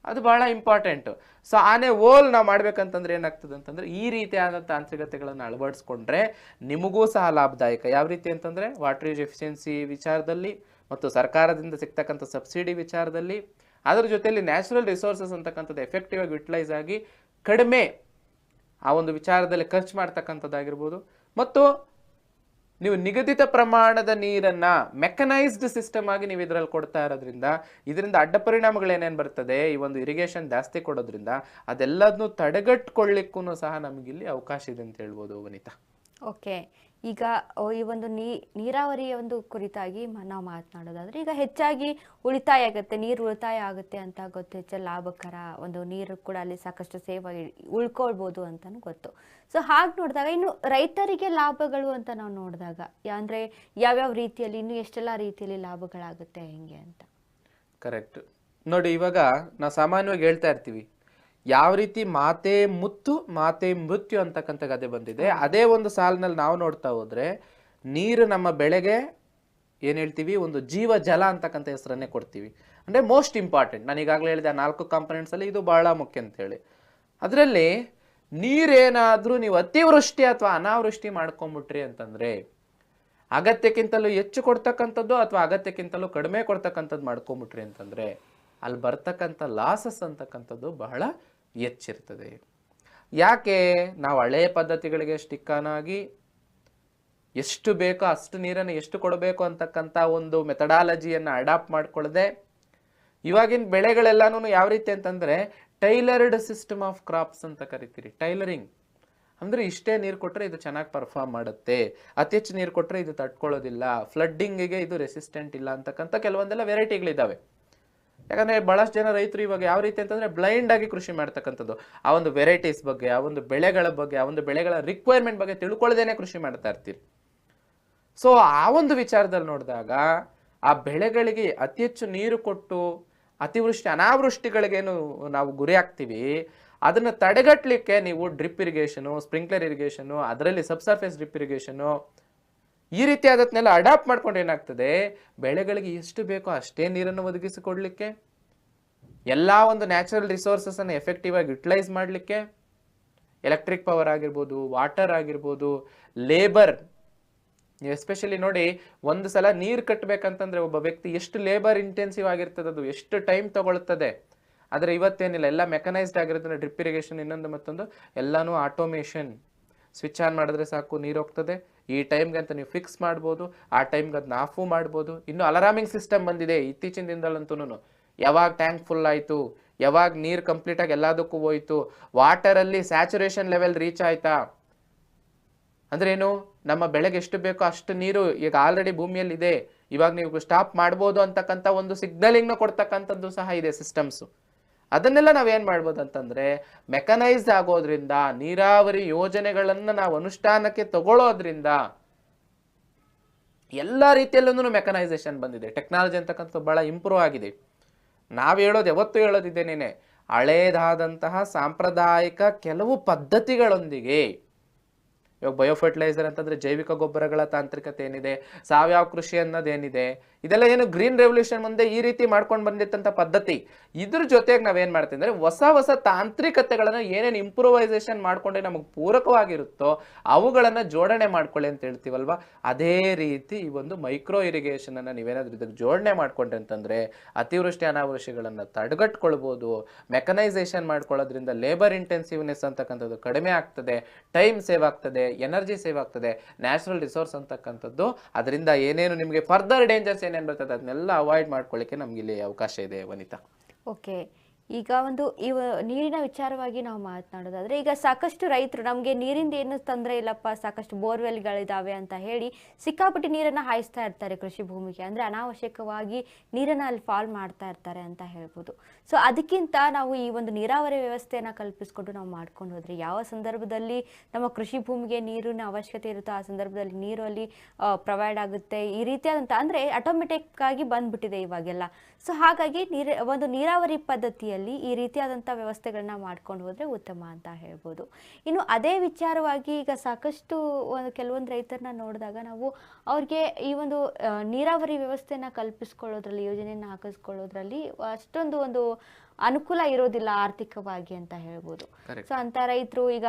ಅದು ಬಹಳ ಇಂಪಾರ್ಟೆಂಟ್ ಸೊ ಆನೆ ಓಲ್ ನಾವು ಮಾಡ್ಬೇಕಂತಂದ್ರೆ ಏನಾಗ್ತದೆ ಅಂತಂದ್ರೆ, ಈ ರೀತಿಯಾದ ತಾಂತ್ರಿಕತೆಗಳನ್ನು ಅಳವಡಿಸ್ಕೊಂಡ್ರೆ ನಿಮಗೂ ಸಹ ಲಾಭದಾಯಕ. ಯಾವ ರೀತಿ ಅಂತಂದ್ರೆ ವಾಟರ್ ಯೂಸ್ ಎಫಿಷಿಯನ್ಸಿ ವಿಚಾರದಲ್ಲಿ ಮತ್ತು ಸರ್ಕಾರದಿಂದ ಸಿಗ್ತಕ್ಕಂಥ ಸಬ್ಸಿಡಿ ವಿಚಾರದಲ್ಲಿ. ಅದರ ಜೊತೆಯಲ್ಲಿ ನ್ಯಾಚುರಲ್ ರಿಸೋರ್ಸಸ್ ಅಂತಕ್ಕಂಥದ್ದು ಎಫೆಕ್ಟಿವ್ ಆಗಿ ಯುಟಿಲೈಸ್ ಆಗಿ ಕಡಿಮೆ ಆ ಒಂದು ವಿಚಾರದಲ್ಲಿ ಖರ್ಚು ಮಾಡ್ತಕ್ಕಂಥದ್ದಾಗಿರ್ಬೋದು. ಮತ್ತು ನೀವು ನಿಗದಿತ ಪ್ರಮಾಣದ ನೀರನ್ನ ಮೆಕನೈಸ್ಡ್ ಸಿಸ್ಟಮ್ ಆಗಿ ನೀವು ಇದರಲ್ಲಿ ಕೊಡ್ತಾ ಇರೋದ್ರಿಂದ, ಇದರಿಂದ ಅಡ್ಡ ಪರಿಣಾಮಗಳು ಏನೇನು ಬರ್ತದೆ, ಈ ಒಂದು ಇರಿಗೇಷನ್ ಜಾಸ್ತಿ ಕೊಡೋದ್ರಿಂದ ಅದೆಲ್ಲದನ್ನು ತಡೆಗಟ್ಕೊಳ್ಳಿಕ್ಕೂ ಸಹ ನಮಗಿಲ್ಲಿ ಅವಕಾಶ ಇದೆ ಅಂತ ಹೇಳ್ಬೋದು ವನಿತಾ. ಓಕೆ ಈಗ ಈ ಒಂದು ನೀ, ನೀರಾವರಿಯ ಒಂದು ಕುರಿತಾಗಿ ನಾವು ಮಾತನಾಡೋದಾದ್ರೆ ಈಗ ಹೆಚ್ಚಾಗಿ ಉಳಿತಾಯ ಆಗುತ್ತೆ, ನೀರು ಉಳಿತಾಯ ಆಗುತ್ತೆ ಅಂತ ಗೊತ್ತು ಹೆಚ್ಚು ಲಾಭಕರ ಒಂದು ನೀರು ಕೂಡ ಅಲ್ಲಿ ಸಾಕಷ್ಟು ಸೇವ್ ಉಳ್ಕೊಳ್ಬೋದು ಅಂತಲೂ ಗೊತ್ತು. ಸೊ ಹಾಗೆ ನೋಡಿದಾಗ ಇನ್ನು ರೈತರಿಗೆ ಲಾಭಗಳು ಅಂತ ನಾವು ನೋಡಿದಾಗ ಅಂದರೆ ಯಾವ್ಯಾವ ರೀತಿಯಲ್ಲಿ, ಇನ್ನು ಎಷ್ಟೆಲ್ಲ ರೀತಿಯಲ್ಲಿ ಲಾಭಗಳಾಗುತ್ತೆ, ಹೆಂಗೆ ಅಂತ? ಕರೆಕ್ಟ್ ನೋಡಿ ಇವಾಗ ನಾವು ಸಾಮಾನ್ಯವಾಗಿ ಹೇಳ್ತಾ ಇರ್ತೀವಿ ಯಾವ ರೀತಿ ಮಾತೆ ಮುತ್ತು ಮಾತೆ ಮೃತ್ಯು ಅಂತಕ್ಕಂಥ ಗದೆ ಬಂದಿದೆ. ಅದೇ ಒಂದು ಸಾಲಿನಲ್ಲಿ ನಾವು ನೋಡ್ತಾ ಹೋದ್ರೆ ನೀರು ನಮ್ಮ ಬೆಳೆಗೆ ಏನ್ ಹೇಳ್ತೀವಿ? ಒಂದು ಜೀವ ಜಲ ಅಂತಕ್ಕಂಥ ಹೆಸರನ್ನೇ ಕೊಡ್ತೀವಿ. ಅಂದ್ರೆ ಮೋಸ್ಟ್ ಇಂಪಾರ್ಟೆಂಟ್ ನಾನು ಈಗಾಗಲೇ ಹೇಳಿದೆ ಆ ನಾಲ್ಕು ಕಾಂಪೊನೆಂಟ್ಸ್ ಅಲ್ಲಿ ಇದು ಬಹಳ ಮುಖ್ಯ ಅಂತ ಹೇಳಿ. ಅದರಲ್ಲಿ ನೀರೇನಾದ್ರೂ ನೀವು ಅತಿವೃಷ್ಟಿ ಅಥವಾ ಅನಾವೃಷ್ಟಿ ಮಾಡ್ಕೊಂಬಿಟ್ರಿ ಅಂತಂದ್ರೆ ಅಗತ್ಯಕ್ಕಿಂತಲೂ ಹೆಚ್ಚು ಕೊಡ್ತಕ್ಕಂಥದ್ದು ಅಥವಾ ಅಗತ್ಯಕ್ಕಿಂತಲೂ ಕಡಿಮೆ ಕೊಡ್ತಕ್ಕಂಥದ್ದು ಮಾಡ್ಕೊಂಬಿಟ್ರಿ ಅಂತಂದ್ರೆ ಅಲ್ಲಿ ಬರ್ತಕ್ಕಂಥ ಲಾಸಸ್ ಅಂತಕ್ಕಂಥದ್ದು ಬಹಳ ಹೆಚ್ಚಿರ್ತದೆ ಯಾಕೆ ನಾವು ಹಳೆಯ ಪದ್ಧತಿಗಳಿಗೆ ಸ್ಟಿಕ್ ಆಗಿ ಎಷ್ಟು ಬೇಕೋ ಅಷ್ಟು ನೀರನ್ನು ಎಷ್ಟು ಕೊಡಬೇಕು ಅಂತಕ್ಕಂಥ ಒಂದು ಮೆಥಡಾಲಜಿಯನ್ನು ಅಡಾಪ್ಟ್ ಮಾಡ್ಕೊಳ್ಳದೆ ಇವಾಗಿನ ಬೆಳೆಗಳೆಲ್ಲಾನು ಯಾವ ರೀತಿ ಅಂತಂದರೆ ಟೈಲರ್ಡ್ ಸಿಸ್ಟಮ್ ಆಫ್ ಕ್ರಾಪ್ಸ್ ಅಂತ ಕರಿತೀರಿ. ಟೈಲರಿಂಗ್ ಅಂದರೆ ಇಷ್ಟೇ ನೀರು ಕೊಟ್ಟರೆ ಇದು ಚೆನ್ನಾಗಿ ಪರ್ಫಾರ್ಮ್ ಮಾಡುತ್ತೆ, ಅತಿ ಹೆಚ್ಚು ನೀರು ಕೊಟ್ಟರೆ ಇದು ತಡ್ಕೊಳ್ಳೋದಿಲ್ಲ ಫ್ಲಡ್ಡಿಂಗಿಗೆ ಇದು ರೆಸಿಸ್ಟೆಂಟ್ ಇಲ್ಲ ಅಂತಕ್ಕಂಥ ಕೆಲವೊಂದೆಲ್ಲ ವೆರೈಟಿಗಳಿದ್ದಾವೆ ಯಾಕಂದ್ರೆ ಬಹಳಷ್ಟು ಜನ ರೈತರು ಇವಾಗ ಯಾವ ರೀತಿ ಅಂತಂದ್ರೆ ಬ್ಲೈಂಡ್ ಆಗಿ ಕೃಷಿ ಮಾಡ್ತಕ್ಕಂಥದ್ದು. ಆ ಒಂದು ವೆರೈಟೀಸ್ ಬಗ್ಗೆ, ಆ ಒಂದು ಬೆಳೆಗಳ ಬಗ್ಗೆ, ಆ ಒಂದು ಬೆಳೆಗಳ ರಿಕ್ವೈರ್ಮೆಂಟ್ ಬಗ್ಗೆ ತಿಳ್ಕೊಳ್ಳದೇನೆ ಕೃಷಿ ಮಾಡ್ತಾ ಇರ್ತೀರಿ. ಸೊ ಆ ಒಂದು ವಿಚಾರದಲ್ಲಿ ನೋಡಿದಾಗ, ಆ ಬೆಳೆಗಳಿಗೆ ಅತಿ ಹೆಚ್ಚು ನೀರು ಕೊಟ್ಟು, ಅತಿವೃಷ್ಟಿ ಅನಾವೃಷ್ಟಿಗಳಿಗೇನು ನಾವು ಗುರಿ ಆಗ್ತೀವಿ ಅದನ್ನು ತಡೆಗಟ್ಟಲಿಕ್ಕೆ ನೀವು ಡ್ರಿಪ್ ಇರಿಗೇಷನು ಸ್ಪ್ರಿಂಕ್ಲರ್ ಇರಿಗೇಷನು ಅದರಲ್ಲಿ ಸಬ್ಸರ್ಫೇಸ್ ಡ್ರಿಪ್ ಇರಿಗೇಷನು ಈ ರೀತಿ ಅದನ್ನೆಲ್ಲ ಅಡಾಪ್ಟ್ ಮಾಡ್ಕೊಂಡು ಏನಾಗ್ತದೆ? ಬೆಳೆಗಳಿಗೆ ಎಷ್ಟು ಬೇಕೋ ಅಷ್ಟೇ ನೀರನ್ನು ಒದಗಿಸಿಕೊಡ್ಲಿಕ್ಕೆ, ಎಲ್ಲ ಒಂದು ನ್ಯಾಚುರಲ್ ರಿಸೋರ್ಸಸ್ ಅನ್ನು ಎಫೆಕ್ಟಿವ್ ಆಗಿ ಯುಟಿಲೈಸ್ ಮಾಡಲಿಕ್ಕೆ ಎಲೆಕ್ಟ್ರಿಕ್ ಪವರ್ ಆಗಿರ್ಬೋದು ವಾಟರ್ ಆಗಿರ್ಬೋದು ಲೇಬರ್ ಎಸ್ಪೆಷಲಿ ನೋಡಿ, ಒಂದು ಸಲ ನೀರು ಕಟ್ಟಬೇಕಂತಂದ್ರೆ ಒಬ್ಬ ವ್ಯಕ್ತಿ ಎಷ್ಟು ಲೇಬರ್ ಇಂಟೆನ್ಸಿವ್ ಆಗಿರ್ತದೆ, ಅದು ಎಷ್ಟು ಟೈಮ್ ತಗೊಳ್ತದೆ. ಆದರೆ ಇವತ್ತೇನಿಲ್ಲ, ಎಲ್ಲ ಮೆಕನೈಸ್ಡ್ ಆಗಿರೋದ್ರಿಂದ ಡ್ರಿಪ್ ಇರಿಗೇಷನ್ ಇನ್ನೊಂದು ಮತ್ತೊಂದು, ಎಲ್ಲನೂ ಆಟೋಮೇಷನ್ ಸ್ವಿಚ್ ಆನ್ ಮಾಡಿದ್ರೆ ಸಾಕು, ನೀರು ಹೋಗ್ತದೆ. ಈ ಟೈಮ್ಗೆ ಅಂತ ನೀವು ಫಿಕ್ಸ್ ಮಾಡ್ಬೋದು, ಆ ಟೈಮ್ಗೆ ಅದನ್ನ ಆಫು ಮಾಡ್ಬೋದು. ಇನ್ನು ಅಲಾರಾಮಿಂಗ್ ಸಿಸ್ಟಮ್ ಬಂದಿದೆ ಇತ್ತೀಚಿನ ದಿನದಲ್ಲಂತೂ ಯಾವಾಗ ಟ್ಯಾಂಕ್ ಫುಲ್ ಆಯಿತು, ಯಾವಾಗ ನೀರು ಕಂಪ್ಲೀಟಾಗಿ ಎಲ್ಲದಕ್ಕೂ ಹೋಯಿತು ವಾಟರಲ್ಲಿ ಸ್ಯಾಚುರೇಷನ್ ಲೆವೆಲ್ ರೀಚ್ ಆಯ್ತಾ? ಅಂದ್ರೆ ಏನು, ನಮ್ಮ ಬೆಳೆಗೆ ಎಷ್ಟು ಬೇಕೋ ಅಷ್ಟು ನೀರು ಈಗ ಆಲ್ರೆಡಿ ಭೂಮಿಯಲ್ಲಿ ಇದೆ ಇವಾಗ ನೀವು ಸ್ಟಾಪ್ ಮಾಡ್ಬೋದು ಅಂತಕ್ಕಂಥ ಒಂದು ಸಿಗ್ನಲಿಂಗ್ನ ಕೊಡ್ತಕ್ಕಂಥದ್ದು ಸಹ ಇದೆ ಸಿಸ್ಟಮ್ಸು ಅದನ್ನೆಲ್ಲ ನಾವೇನು ಮಾಡ್ಬೋದು ಅಂತಂದ್ರೆ ಮೆಕನೈಸ್ಡ್ ಆಗೋದ್ರಿಂದ, ನೀರಾವರಿ ಯೋಜನೆಗಳನ್ನು ನಾವು ಅನುಷ್ಠಾನಕ್ಕೆ ತಗೊಳ್ಳೋದ್ರಿಂದ ಎಲ್ಲ ರೀತಿಯಲ್ಲೂ ಮೆಕನೈಸೇಷನ್ ಬಂದಿದೆ. ಟೆಕ್ನಾಲಜಿ ಅಂತಕ್ಕಂಥದ್ದು ಬಹಳ ಇಂಪ್ರೂವ್ ಆಗಿದೆ. ನಾವು ಹೇಳೋದು ಯಾವತ್ತೂ ಹೇಳೋದಿದ್ದೇನೇನೆ ಹಳೇದಾದಂತಹ ಸಾಂಪ್ರದಾಯಿಕ ಕೆಲವು ಪದ್ಧತಿಗಳೊಂದಿಗೆ, ಇವಾಗ ಬಯೋಫರ್ಟಿಲೈಸರ್ ಅಂತಂದ್ರೆ ಜೈವಿಕ ಗೊಬ್ಬರಗಳ ತಾಂತ್ರಿಕತೆ ಏನಿದೆ, ಸಾವಯವ ಕೃಷಿ ಅನ್ನೋದೇನಿದೆ ಇದೆಲ್ಲ ಏನು ಗ್ರೀನ್ ರೆವಲ್ಯೂಷನ್ ಮುಂದೆ ಈ ರೀತಿ ಮಾಡ್ಕೊಂಡು ಬಂದಿತ್ತಂತ ಪದ್ಧತಿ. ಇದ್ರ ಜೊತೆಗೆ ನಾವೇನು ಮಾಡ್ತೀವಿ ಅಂದರೆ ಹೊಸ ಹೊಸ ತಾಂತ್ರಿಕತೆಗಳನ್ನು ಏನೇನು ಇಂಪ್ರೂವೈಸೇಷನ್ ಮಾಡ್ಕೊಂಡೆ ನಮಗೆ ಪೂರಕವಾಗಿರುತ್ತೋ ಅವುಗಳನ್ನ ಜೋಡಣೆ ಮಾಡ್ಕೊಳ್ಳಿ ಅಂತ ಹೇಳ್ತೀವಲ್ವಾ? ಅದೇ ರೀತಿ ಈ ಒಂದು ಮೈಕ್ರೋ ಇರಿಗೇಷನ್ ಅನ್ನ ನೀವೇನಾದ್ರೂ ಇದಕ್ಕೆ ಜೋಡಣೆ ಮಾಡ್ಕೊಂಡ್ರೆ ಅಂತಂದ್ರೆ ಅತಿವೃಷ್ಟಿ ಅನಾವೃಷ್ಟಿಗಳನ್ನ ತಡೆಗಟ್ಕೊಳ್ಬೋದು ಮೆಕನೈಸೇಷನ್ ಮಾಡ್ಕೊಳ್ಳೋದ್ರಿಂದ ಲೇಬರ್ ಇಂಟೆನ್ಸಿವ್ನೆಸ್ ಅಂತಕ್ಕಂಥದ್ದು ಕಡಿಮೆ ಆಗ್ತದೆ ಟೈಮ್ ಸೇವ್ ಆಗ್ತದೆ ಎನರ್ಜಿ ಸೇವ್ ಆಗ್ತದೆ ನ್ಯಾಚುರಲ್ ರಿಸೋರ್ಸ್ ಅಂತಕ್ಕಂಥದ್ದು. ಅದರಿಂದ ಏನೇನು ನಿಮಗೆ ಫರ್ದರ್ ಡೇಂಜರ್ಸ್ ಏನೇನು ಬರ್ತದೆ ಅದನ್ನೆಲ್ಲ ಅವಾಯ್ಡ್ ಮಾಡ್ಕೊಳ್ಳಿಕ್ಕೆ ನಮ್ಗೆ ಇಲ್ಲಿ ಅವಕಾಶ ಇದೆ ವನಿತಾ. ಓಕೆ ಈಗ ಒಂದು ಇವ ನೀರಿನ ವಿಚಾರವಾಗಿ ನಾವು ಮಾತನಾಡೋದಾದ್ರೆ, ಈಗ ಸಾಕಷ್ಟು ರೈತರು ನಮಗೆ ನೀರಿಂದ ಏನು ತೊಂದರೆ ಇಲ್ಲಪ್ಪ, ಸಾಕಷ್ಟು ಬೋರ್ವೆಲ್ಗಳಿದಾವೆ ಅಂತ ಹೇಳಿ ಸಿಕ್ಕಾಪಟ್ಟೆ ನೀರನ್ನು ಹಾಯಿಸ್ತಾ ಇರ್ತಾರೆ ಕೃಷಿ ಭೂಮಿಗೆ. ಅಂದರೆ ಅನಾವಶ್ಯಕವಾಗಿ ನೀರನ್ನು ಅಲ್ಲಿ ಫಾಲ್ ಮಾಡ್ತಾ ಇರ್ತಾರೆ ಅಂತ ಹೇಳ್ಬೋದು. ಸೊ ಅದಕ್ಕಿಂತ ನಾವು ಈ ಒಂದು ನೀರಾವರಿ ವ್ಯವಸ್ಥೆಯನ್ನು ಕಲ್ಪಿಸ್ಕೊಂಡು ನಾವು ಮಾಡ್ಕೊಂಡು ಹೋದ್ರೆ ಯಾವ ಸಂದರ್ಭದಲ್ಲಿ ನಮ್ಮ ಕೃಷಿ ಭೂಮಿಗೆ ನೀರಿನ ಅವಶ್ಯಕತೆ ಇರುತ್ತೋ ಆ ಸಂದರ್ಭದಲ್ಲಿ ನೀರು ಅಲ್ಲಿ ಪ್ರೊವೈಡ್ ಆಗುತ್ತೆ. ಈ ರೀತಿಯಾದಂಥ ಅಂದರೆ ಆಟೋಮೆಟಿಕ್ ಆಗಿ ಬಂದ್ಬಿಟ್ಟಿದೆ ಇವಾಗೆಲ್ಲ. ಸೊ ಹಾಗಾಗಿ ನೀರು, ಒಂದು ನೀರಾವರಿ ಪದ್ಧತಿಯಲ್ಲಿ ಈ ರೀತಿಯಾದಂಥ ವ್ಯವಸ್ಥೆಗಳನ್ನ ಮಾಡ್ಕೊಂಡು ಹೋದರೆ ಉತ್ತಮ ಅಂತ ಹೇಳ್ಬೋದು. ಇನ್ನು ಅದೇ ವಿಚಾರವಾಗಿ ಈಗ ಸಾಕಷ್ಟು ಒಂದು ಕೆಲವೊಂದು ರೈತರನ್ನ ನೋಡಿದಾಗ ನಾವು ಅವ್ರಿಗೆ ಈ ಒಂದು ನೀರಾವರಿ ವ್ಯವಸ್ಥೆನ ಕಲ್ಪಿಸ್ಕೊಳ್ಳೋದ್ರಲ್ಲಿ ಯೋಜನೆಯನ್ನು ಹಾಕಿಸ್ಕೊಳ್ಳೋದ್ರಲ್ಲಿ ಅಷ್ಟೊಂದು ಒಂದು ಅನುಕೂಲ ಇರೋದಿಲ್ಲ ಆರ್ಥಿಕವಾಗಿ ಅಂತ ಹೇಳ್ಬೋದು. ಸೊ ಅಂತ ರೈತರು ಈಗ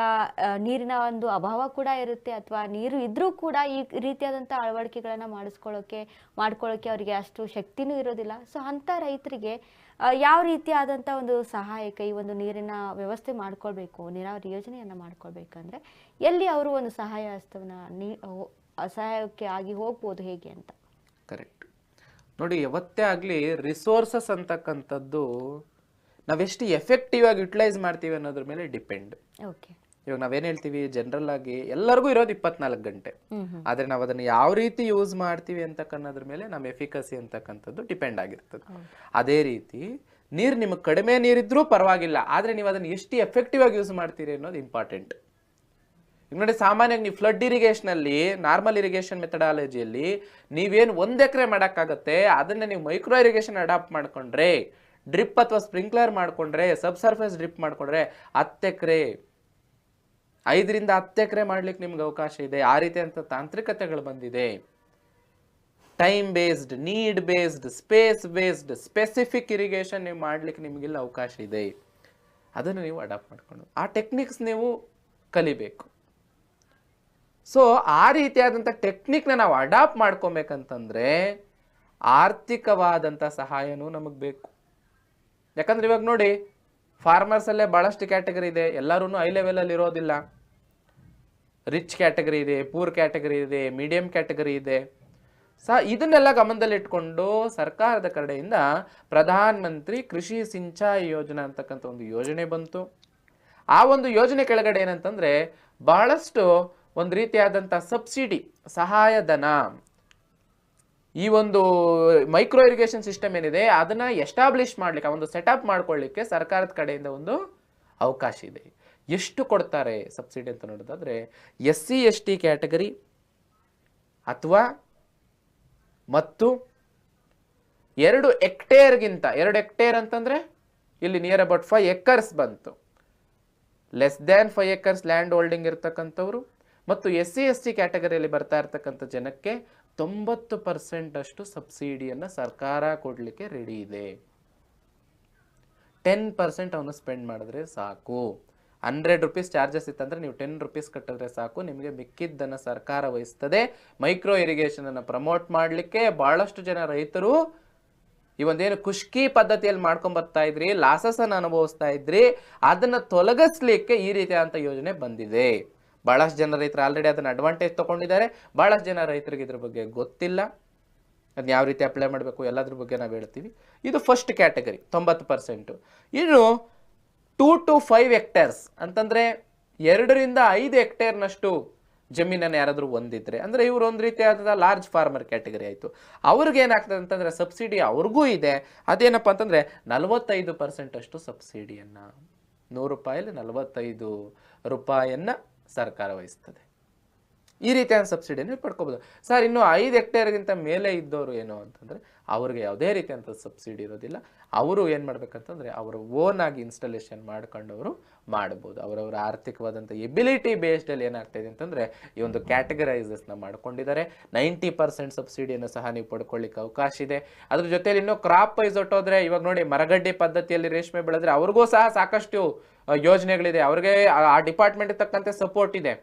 ನೀರಿನ ಒಂದು ಅಭಾವ ಕೂಡ ಇರುತ್ತೆ ಅಥವಾ ನೀರು ಇದ್ರೂ ಕೂಡ ಈ ರೀತಿಯಾದಂಥ ಅಳವಡಿಕೆಗಳನ್ನ ಮಾಡಿಸ್ಕೊಳ್ಳೋಕೆ ಮಾಡ್ಕೊಳ್ಳೋಕೆ ಅವರಿಗೆ ಅಷ್ಟು ಶಕ್ತಿನೂ ಇರೋದಿಲ್ಲ. ಸೊ ಅಂತ ರೈತರಿಗೆ ಯಾವ ರೀತಿಯಾದಂಥ ಒಂದು ಸಹಾಯಕ ಈ ಒಂದು ನೀರಿನ ವ್ಯವಸ್ಥೆ ಮಾಡ್ಕೊಳ್ಬೇಕು ನೀರಾವರಿ ಯೋಜನೆಯನ್ನು ಮಾಡ್ಕೊಳ್ಬೇಕಂದ್ರೆ ಎಲ್ಲಿ ಅವರು ಒಂದು ಸಹಾಯ ಹಸ್ತವನ್ನ ನೀ ಸಹಾಯಕ್ಕೆ ಆಗಿ ಹೋಗ್ಬೋದು ಹೇಗೆ ಅಂತ? ಕರೆಕ್ಟ್ ನೋಡಿ ಯಾವತ್ತೇ ಆಗಲಿ ರಿಸೋರ್ಸಸ್ ಅಂತಕ್ಕಂಥದ್ದು ನಾವೆಷ್ಟು ಎಫೆಕ್ಟಿವ್ ಆಗಿ ಯುಟಿಲೈಸ್ ಮಾಡ್ತೀವಿ ಅನ್ನೋದ್ರ ಮೇಲೆ ಡಿಪೆಂಡ್ ಓಕೆ ಇವಾಗ ನಾವೇನ್ ಹೇಳ್ತೀವಿ ಜನರಲ್ ಆಗಿ ಎಲ್ಲರಿಗೂ ಇರೋದು ಇಪ್ಪತ್ನಾಲ್ಕು ಗಂಟೆ. ಆದ್ರೆ ನಾವು ಅದನ್ನು ಯಾವ ರೀತಿ ಯೂಸ್ ಮಾಡ್ತೀವಿ ಅಂತಕ್ಕನ್ನೋದ್ರ ಮೇಲೆ ನಮ್ಮ ಎಫಿಕಸಿ ಅಂತಕ್ಕಂಥದ್ದು ಡಿಪೆಂಡ್ ಆಗಿರ್ತದೆ. ಅದೇ ರೀತಿ ನೀರು ನಿಮಗೆ ಕಡಿಮೆ ನೀರಿದ್ರೂ ಪರವಾಗಿಲ್ಲ ಆದರೆ ನೀವು ಅದನ್ನು ಎಷ್ಟು ಎಫೆಕ್ಟಿವ್ ಆಗಿ ಯೂಸ್ ಮಾಡ್ತೀರಿ ಅನ್ನೋದು ಇಂಪಾರ್ಟೆಂಟ್ ಈಗ ನೋಡಿ ಸಾಮಾನ್ಯವಾಗಿ ನೀವು ಫ್ಲಡ್ ಇರಿಗೇಷನಲ್ಲಿ ನಾರ್ಮಲ್ ಇರಿಗೇಷನ್ ಮೆಥಡಾಲಜಿಯಲ್ಲಿ ನೀವೇನು ಒಂದು ಎಕರೆ ಮಾಡೋಕ್ಕಾಗತ್ತೆ ಅದನ್ನ ನೀವು ಮೈಕ್ರೋ ಇರಿಗೇಷನ್ ಅಡಾಪ್ಟ್ ಮಾಡ್ಕೊಂಡ್ರೆ ಡ್ರಿಪ್ ಅಥವಾ ಸ್ಪ್ರಿಂಕ್ಲರ್ ಮಾಡ್ಕೊಂಡ್ರೆ ಸಬ್ ಸರ್ಫೇಸ್ ಡ್ರಿಪ್ ಮಾಡ್ಕೊಂಡ್ರೆ ಹತ್ತು ಎಕರೆ ಐದರಿಂದ ಹತ್ತು ಎಕರೆ ಮಾಡ್ಲಿಕ್ಕೆ ನಿಮ್ಗೆ ಅವಕಾಶ ಇದೆ. ಆ ರೀತಿ ಅಂತ ತಾಂತ್ರಿಕತೆಗಳು ಬಂದಿದೆ. Time based need based space based specific irrigation ನೀವು ಮಾಡ್ಲಿಕ್ಕೆ ನಿಮಗಿಲ್ಲ ಅವಕಾಶ ಇದೆ. ಅದನ್ನು ನೀವು ಅಡಾಪ್ಟ್ ಮಾಡ್ಕೊಂಡು, ಆ ಟೆಕ್ನಿಕ್ಸ್ ನೀವು ಕಲಿಬೇಕು. ಸೊ ಆ ರೀತಿಯಾದಂಥ ಟೆಕ್ನಿಕ್ನ ನಾವು ಅಡಾಪ್ಟ್ ಮಾಡ್ಕೊಬೇಕಂತಂದರೆ ಆರ್ಥಿಕವಾದಂಥ ಸಹಾಯನೂ ನಮಗೆ ಬೇಕು. ಯಾಕಂದ್ರೆ ಇವಾಗ ನೋಡಿ ಫಾರ್ಮರ್ಸಲ್ಲೇ ಭಾಳಷ್ಟು ಕ್ಯಾಟಗರಿ ಇದೆ. ಎಲ್ಲರೂ ಹೈ ಲೆವೆಲಲ್ಲಿ ಇರೋದಿಲ್ಲ. ರಿಚ್ ಕ್ಯಾಟಗರಿ ಇದೆ, ಪೂರ್ ಕ್ಯಾಟಗರಿ ಇದೆ, ಮೀಡಿಯಂ ಕ್ಯಾಟಗರಿ ಇದೆ. ಸ ಇದನ್ನೆಲ್ಲ ಗಮನದಲ್ಲಿಟ್ಕೊಂಡು ಸರ್ಕಾರದ ಕಡೆಯಿಂದ ಪ್ರಧಾನ ಮಂತ್ರಿ ಕೃಷಿ ಸಿಂಚಾಯಿ ಯೋಜನಾ ಅಂತಕ್ಕಂಥ ಒಂದು ಯೋಜನೆ ಬಂತು. ಆ ಒಂದು ಯೋಜನೆ ಕೆಳಗಡೆ ಏನಂತಂದ್ರೆ ಬಹಳಷ್ಟು ಒಂದು ರೀತಿಯಾದಂಥ ಸಬ್ಸಿಡಿ ಸಹಾಯಧನ ಈ ಒಂದು ಮೈಕ್ರೋ ಇರಿಗೇಷನ್ ಸಿಸ್ಟಮ್ ಏನಿದೆ ಅದನ್ನ ಎಸ್ಟಾಬ್ಲಿಷ್ ಮಾಡ್ಲಿಕ್ಕೆ ಒಂದು ಸೆಟಪ್ ಮಾಡ್ಕೊಳ್ಳಿಕ್ಕೆ ಸರ್ಕಾರದ ಕಡೆಯಿಂದ ಒಂದು ಅವಕಾಶ ಇದೆ. ಎಷ್ಟು ಕೊಡ್ತಾರೆ ಸಬ್ಸಿಡಿ ಅಂತ ನೋಡೋದಾದ್ರೆ S C, S T category ಅಥವಾ ಮತ್ತು ಎರಡು ಎಕ್ಟೇರ್ಗಿಂತ ಎರಡು ಎಕ್ಟೇರ್ ಅಂತಂದ್ರೆ ಇಲ್ಲಿ ನಿಯರ್ ಅಬೌಟ್ ಫೈವ್ ಎಕರ್ಸ್ ಬಂತು. Less than five acres land holding ಇರ್ತಕ್ಕಂಥವ್ರು ಮತ್ತು ಎಸ್ ಸಿ, ಎಸ್ ಟಿ ಕ್ಯಾಟಗರಿಯಲ್ಲಿ ಬರ್ತಾ ಇರ್ತಕ್ಕಂಥ ಜನಕ್ಕೆ ತೊಂಬತ್ತು ಪರ್ಸೆಂಟ್ ಅಷ್ಟು ಸಬ್ಸಿಡಿಯನ್ನು ಸರ್ಕಾರ ಕೊಡಲಿಕ್ಕೆ ರೆಡಿ ಇದೆ. ಟೆನ್ ಪರ್ಸೆಂಟ್ ಅವನು ಸ್ಪೆಂಡ್ ಮಾಡಿದ್ರೆ ಸಾಕು. ಹಂಡ್ರೆಡ್ ರುಪೀಸ್ ಚಾರ್ಜಸ್ ಇತ್ತಂದ್ರೆ ನೀವು ಟೆನ್ ರುಪೀಸ್ ಕಟ್ಟಿದ್ರೆ ಸಾಕು, ನಿಮಗೆ ಮಿಕ್ಕಿದ್ದನ್ನು ಸರ್ಕಾರ ವಹಿಸ್ತದೆ. ಮೈಕ್ರೋ ಇರಿಗೇಷನ್ ಅನ್ನು ಪ್ರಮೋಟ್ ಮಾಡಲಿಕ್ಕೆ ಬಹಳಷ್ಟು ಜನ ರೈತರು ಈ ಒಂದೇನು ಖುಷ್ಕಿ ಪದ್ಧತಿಯಲ್ಲಿ ಮಾಡ್ಕೊಂಡ್ ಬರ್ತಾ ಇದ್ರಿ ಲಾಸಸ್ ಅನ್ನು ಅನುಭವಿಸ್ತಾ ಇದ್ರಿ, ಅದನ್ನ ತೊಲಗಿಸ್ಲಿಕ್ಕೆ ಈ ರೀತಿಯಾದಂಥ ಯೋಜನೆ ಬಂದಿದೆ. ಬಹಳಷ್ಟು ಜನ ರೈತರು ಆಲ್ರೆಡಿ ಅದನ್ನ ಅಡ್ವಾಂಟೇಜ್ ತಗೊಂಡಿದ್ದಾರೆ. ಬಹಳಷ್ಟು ಜನ ರೈತರಿಗೆ ಇದ್ರ ಬಗ್ಗೆ ಗೊತ್ತಿಲ್ಲ. ಅದನ್ನ ಯಾವ ರೀತಿ ಅಪ್ಲೈ ಮಾಡಬೇಕು ಎಲ್ಲದ್ರ ಬಗ್ಗೆ ನಾವು ಹೇಳ್ತೀವಿ. ಇದು ಫಸ್ಟ್ ಕ್ಯಾಟಗರಿ ತೊಂಬತ್ತು ಪರ್ಸೆಂಟು ಇನ್ನು ಟೂ ಟು ಫೈವ್ ಹೆಕ್ಟೇರ್ಸ್ ಅಂತಂದ್ರೆ ಎರಡರಿಂದ ಐದು ಹೆಕ್ಟೇರ್ನಷ್ಟು ಜಮೀನನ್ನು ಯಾರಾದರೂ ಹೊಂದಿದ್ರೆ, ಅಂದರೆ ಇವರು ಒಂದು ರೀತಿಯಾದ ಲಾರ್ಜ್ ಫಾರ್ಮರ್ ಕ್ಯಾಟಗರಿ ಆಯಿತು. ಅವ್ರಿಗೇನಾಗ್ತದೆ ಅಂತಂದರೆ ಸಬ್ಸಿಡಿ ಅವ್ರಿಗೂ ಇದೆ. ಅದೇನಪ್ಪ ಅಂತಂದರೆ ನಲವತ್ತೈದು ಪರ್ಸೆಂಟಷ್ಟು ಸಬ್ಸಿಡಿಯನ್ನು ನೂರು ರೂಪಾಯಲ್ಲಿ ನಲವತ್ತೈದು ರೂಪಾಯಿಯನ್ನು ಸರ್ಕಾರ ವಹಿಸ್ತದೆ. ಈ ರೀತಿಯಾದ ಸಬ್ಸಿಡಿಯನ್ನು ಪಡ್ಕೋಬೋದು. ಸರ್, ಇನ್ನು ಐದು ಹೆಕ್ಟೇರ್ಗಿಂತ ಮೇಲೆ ಇದ್ದವರು ಏನು ಅಂತಂದ್ರೆ ಅವ್ರಿಗೆ ಯಾವುದೇ ರೀತಿಯಂಥ ಸಬ್ಸಿಡಿ ಇರೋದಿಲ್ಲ. ಅವರು ಏನು ಮಾಡಬೇಕಂತಂದರೆ ಅವರ ಓನ್ ಆಗಿ ಇನ್ಸ್ಟಾಲೇಷನ್ ಮಾಡ್ಕೊಂಡವರು ಮಾಡ್ಬೋದು. ಅವರವರ ಆರ್ಥಿಕವಾದಂಥ ಎಬಿಲಿಟಿ ಬೇಸ್ಡಲ್ಲಿ ಏನಾಗ್ತಾ ಇದೆ ಅಂತಂದ್ರೆ ಈ ಒಂದು ಕ್ಯಾಟಗರೈಸಸ್ನ ಮಾಡ್ಕೊಂಡಿದ್ದಾರೆ. ನೈಂಟಿ ಪರ್ಸೆಂಟ್ ಸಬ್ಸಿಡಿಯನ್ನು ಸಹ ನೀವು ಪಡ್ಕೊಳ್ಳಿಕ್ಕೆ ಅವಕಾಶ ಇದೆ. ಅದ್ರ ಜೊತೆಯಲ್ಲಿ ಇನ್ನೂ ಕ್ರಾಪ್ ವೈಸ್ ಹೊಟ್ಟೋದ್ರೆ ಇವಾಗ ನೋಡಿ ಮರಗಡ್ಡೆ ಪದ್ಧತಿಯಲ್ಲಿ ರೇಷ್ಮೆ ಬೆಳೆದ್ರೆ ಅವ್ರಿಗೂ ಸಹ ಸಾಕಷ್ಟು ಯೋಜನೆಗಳಿದೆ. ಅವ್ರಿಗೆ ಆ ಡಿಪಾರ್ಟ್ಮೆಂಟ್ ತಕ್ಕಂತೆ ಸಪೋರ್ಟ್ ಇದೆ.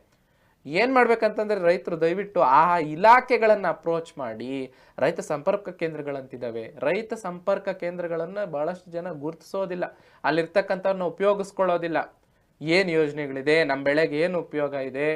ಏನ್ ಮಾಡ್ಬೇಕಂತಂದ್ರೆ ರೈತರು ದಯವಿಟ್ಟು ಆ ಇಲಾಖೆಗಳನ್ನು ಅಪ್ರೋಚ್ ಮಾಡಿ ರೈತ ಸಂಪರ್ಕ ಕೇಂದ್ರಗಳಂತಿದ್ದಾವೆ ರೈತ ಸಂಪರ್ಕ ಕೇಂದ್ರಗಳನ್ನು ಬಹಳಷ್ಟು ಜನ ಗುರುತಿಸೋದಿಲ್ಲ. ಅಲ್ಲಿರ್ತಕ್ಕಂಥವ್ರನ್ನ ಉಪಯೋಗಿಸ್ಕೊಳ್ಳೋದಿಲ್ಲ. ಏನು ಯೋಜನೆಗಳಿದೆ? ನಮ್ಮ ಬೆಳೆಗೆ ಏನು ಉಪಯೋಗ ಇದೆ?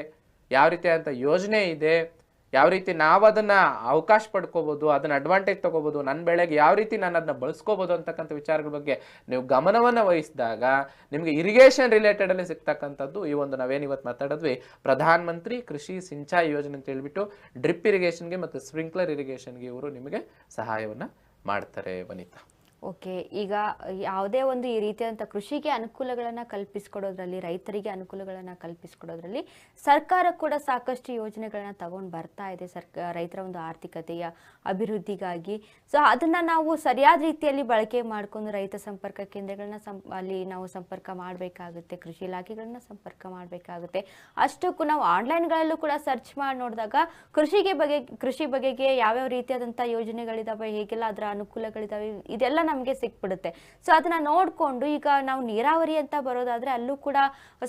ಯಾವ ರೀತಿಯಾದಂಥ ಯೋಜನೆ ಇದೆ? ಯಾವ ರೀತಿ ನಾವು ಅದನ್ನ ಅವಕಾಶ ಪಡ್ಕೋಬಹುದು ಅದನ್ನ ಅಡ್ವಾಂಟೇಜ್ ತಗೋಬಹುದು ನನ್ನ ಬೆಳೆಗೆ ಯಾವ ರೀತಿ ನಾನು ಅದನ್ನ ಬಳಸ್ಕೋಬಹುದು ಅಂತಕ್ಕಂಥ ವಿಚಾರಗಳ ಬಗ್ಗೆ ನೀವು ಗಮನವನ್ನ ವಹಿಸಿದಾಗ ನಿಮಗೆ ಇರಿಗೇಷನ್ ರಿಲೇಟೆಡ್ ಅಲ್ಲಿ ಸಿಗ್ತಕ್ಕಂಥದ್ದು ಈ ಒಂದು ನಾವೇನು ಇವತ್ತು ಮಾತಾಡಿದ್ವಿ. ಪ್ರಧಾನ ಮಂತ್ರಿ ಕೃಷಿ ಸಿಂಚಾಯಿ ಯೋಜನೆ ಅಂತ ಹೇಳ್ಬಿಟ್ಟು ಡ್ರಿಪ್ ಇರಿಗೇಷನ್ಗೆ ಮತ್ತು ಸ್ಪ್ರಿಂಕ್ಲರ್ ಇರಿಗೇಷನ್ಗೆ ಇವರು ನಿಮಗೆ ಸಹಾಯವನ್ನ ಮಾಡ್ತಾರೆ ವನಿತಾ ಓಕೆ, ಈಗ ಯಾವುದೇ ಒಂದು ಈ ರೀತಿಯಾದಂಥ ಕೃಷಿಗೆ ಅನುಕೂಲಗಳನ್ನು ಕಲ್ಪಿಸ್ಕೊಡೋದ್ರಲ್ಲಿ, ರೈತರಿಗೆ ಅನುಕೂಲಗಳನ್ನು ಕಲ್ಪಿಸ್ಕೊಡೋದ್ರಲ್ಲಿ ಸರ್ಕಾರ ಕೂಡ ಸಾಕಷ್ಟು ಯೋಜನೆಗಳನ್ನ ತಗೊಂಡು ಬರ್ತಾ ಇದೆ ಸರ್ಕ, ರೈತರ ಒಂದು ಆರ್ಥಿಕತೆಯ ಅಭಿವೃದ್ಧಿಗಾಗಿ. ಸೊ, ಅದನ್ನು ನಾವು ಸರಿಯಾದ ರೀತಿಯಲ್ಲಿ ಬಳಕೆ ಮಾಡಿಕೊಂಡು ರೈತ ಸಂಪರ್ಕ ಕೇಂದ್ರಗಳನ್ನ ಸಂ, ಅಲ್ಲಿ ನಾವು ಸಂಪರ್ಕ ಮಾಡಬೇಕಾಗುತ್ತೆ, ಕೃಷಿ ಇಲಾಖೆಗಳನ್ನ ಸಂಪರ್ಕ ಮಾಡಬೇಕಾಗುತ್ತೆ. ಅಷ್ಟಕ್ಕೂ ನಾವು ಆನ್ಲೈನ್ಗಳಲ್ಲೂ ಕೂಡ ಸರ್ಚ್ ಮಾಡಿ ನೋಡಿದಾಗ ಕೃಷಿಗೆ ಬಗ್ಗೆ ಕೃಷಿ ಬಗೆಗೆ ಯಾವ್ಯಾವ ರೀತಿಯಾದಂಥ ಯೋಜನೆಗಳಿದಾವೆ, ಹೇಗೆಲ್ಲ ಅದರ ಅನುಕೂಲಗಳಿದಾವೆ, ಇದೆಲ್ಲ ನಮಗೆ ಸಿಕ್ಬಿಡುತ್ತೆ. ಸೊ ಅದನ್ನ ನೋಡಿಕೊಂಡು ಈಗ ನಾವು ನೀರಾವರಿ ಅಂತ ಬರೋದಾದ್ರೆ ಅಲ್ಲೂ ಕೂಡ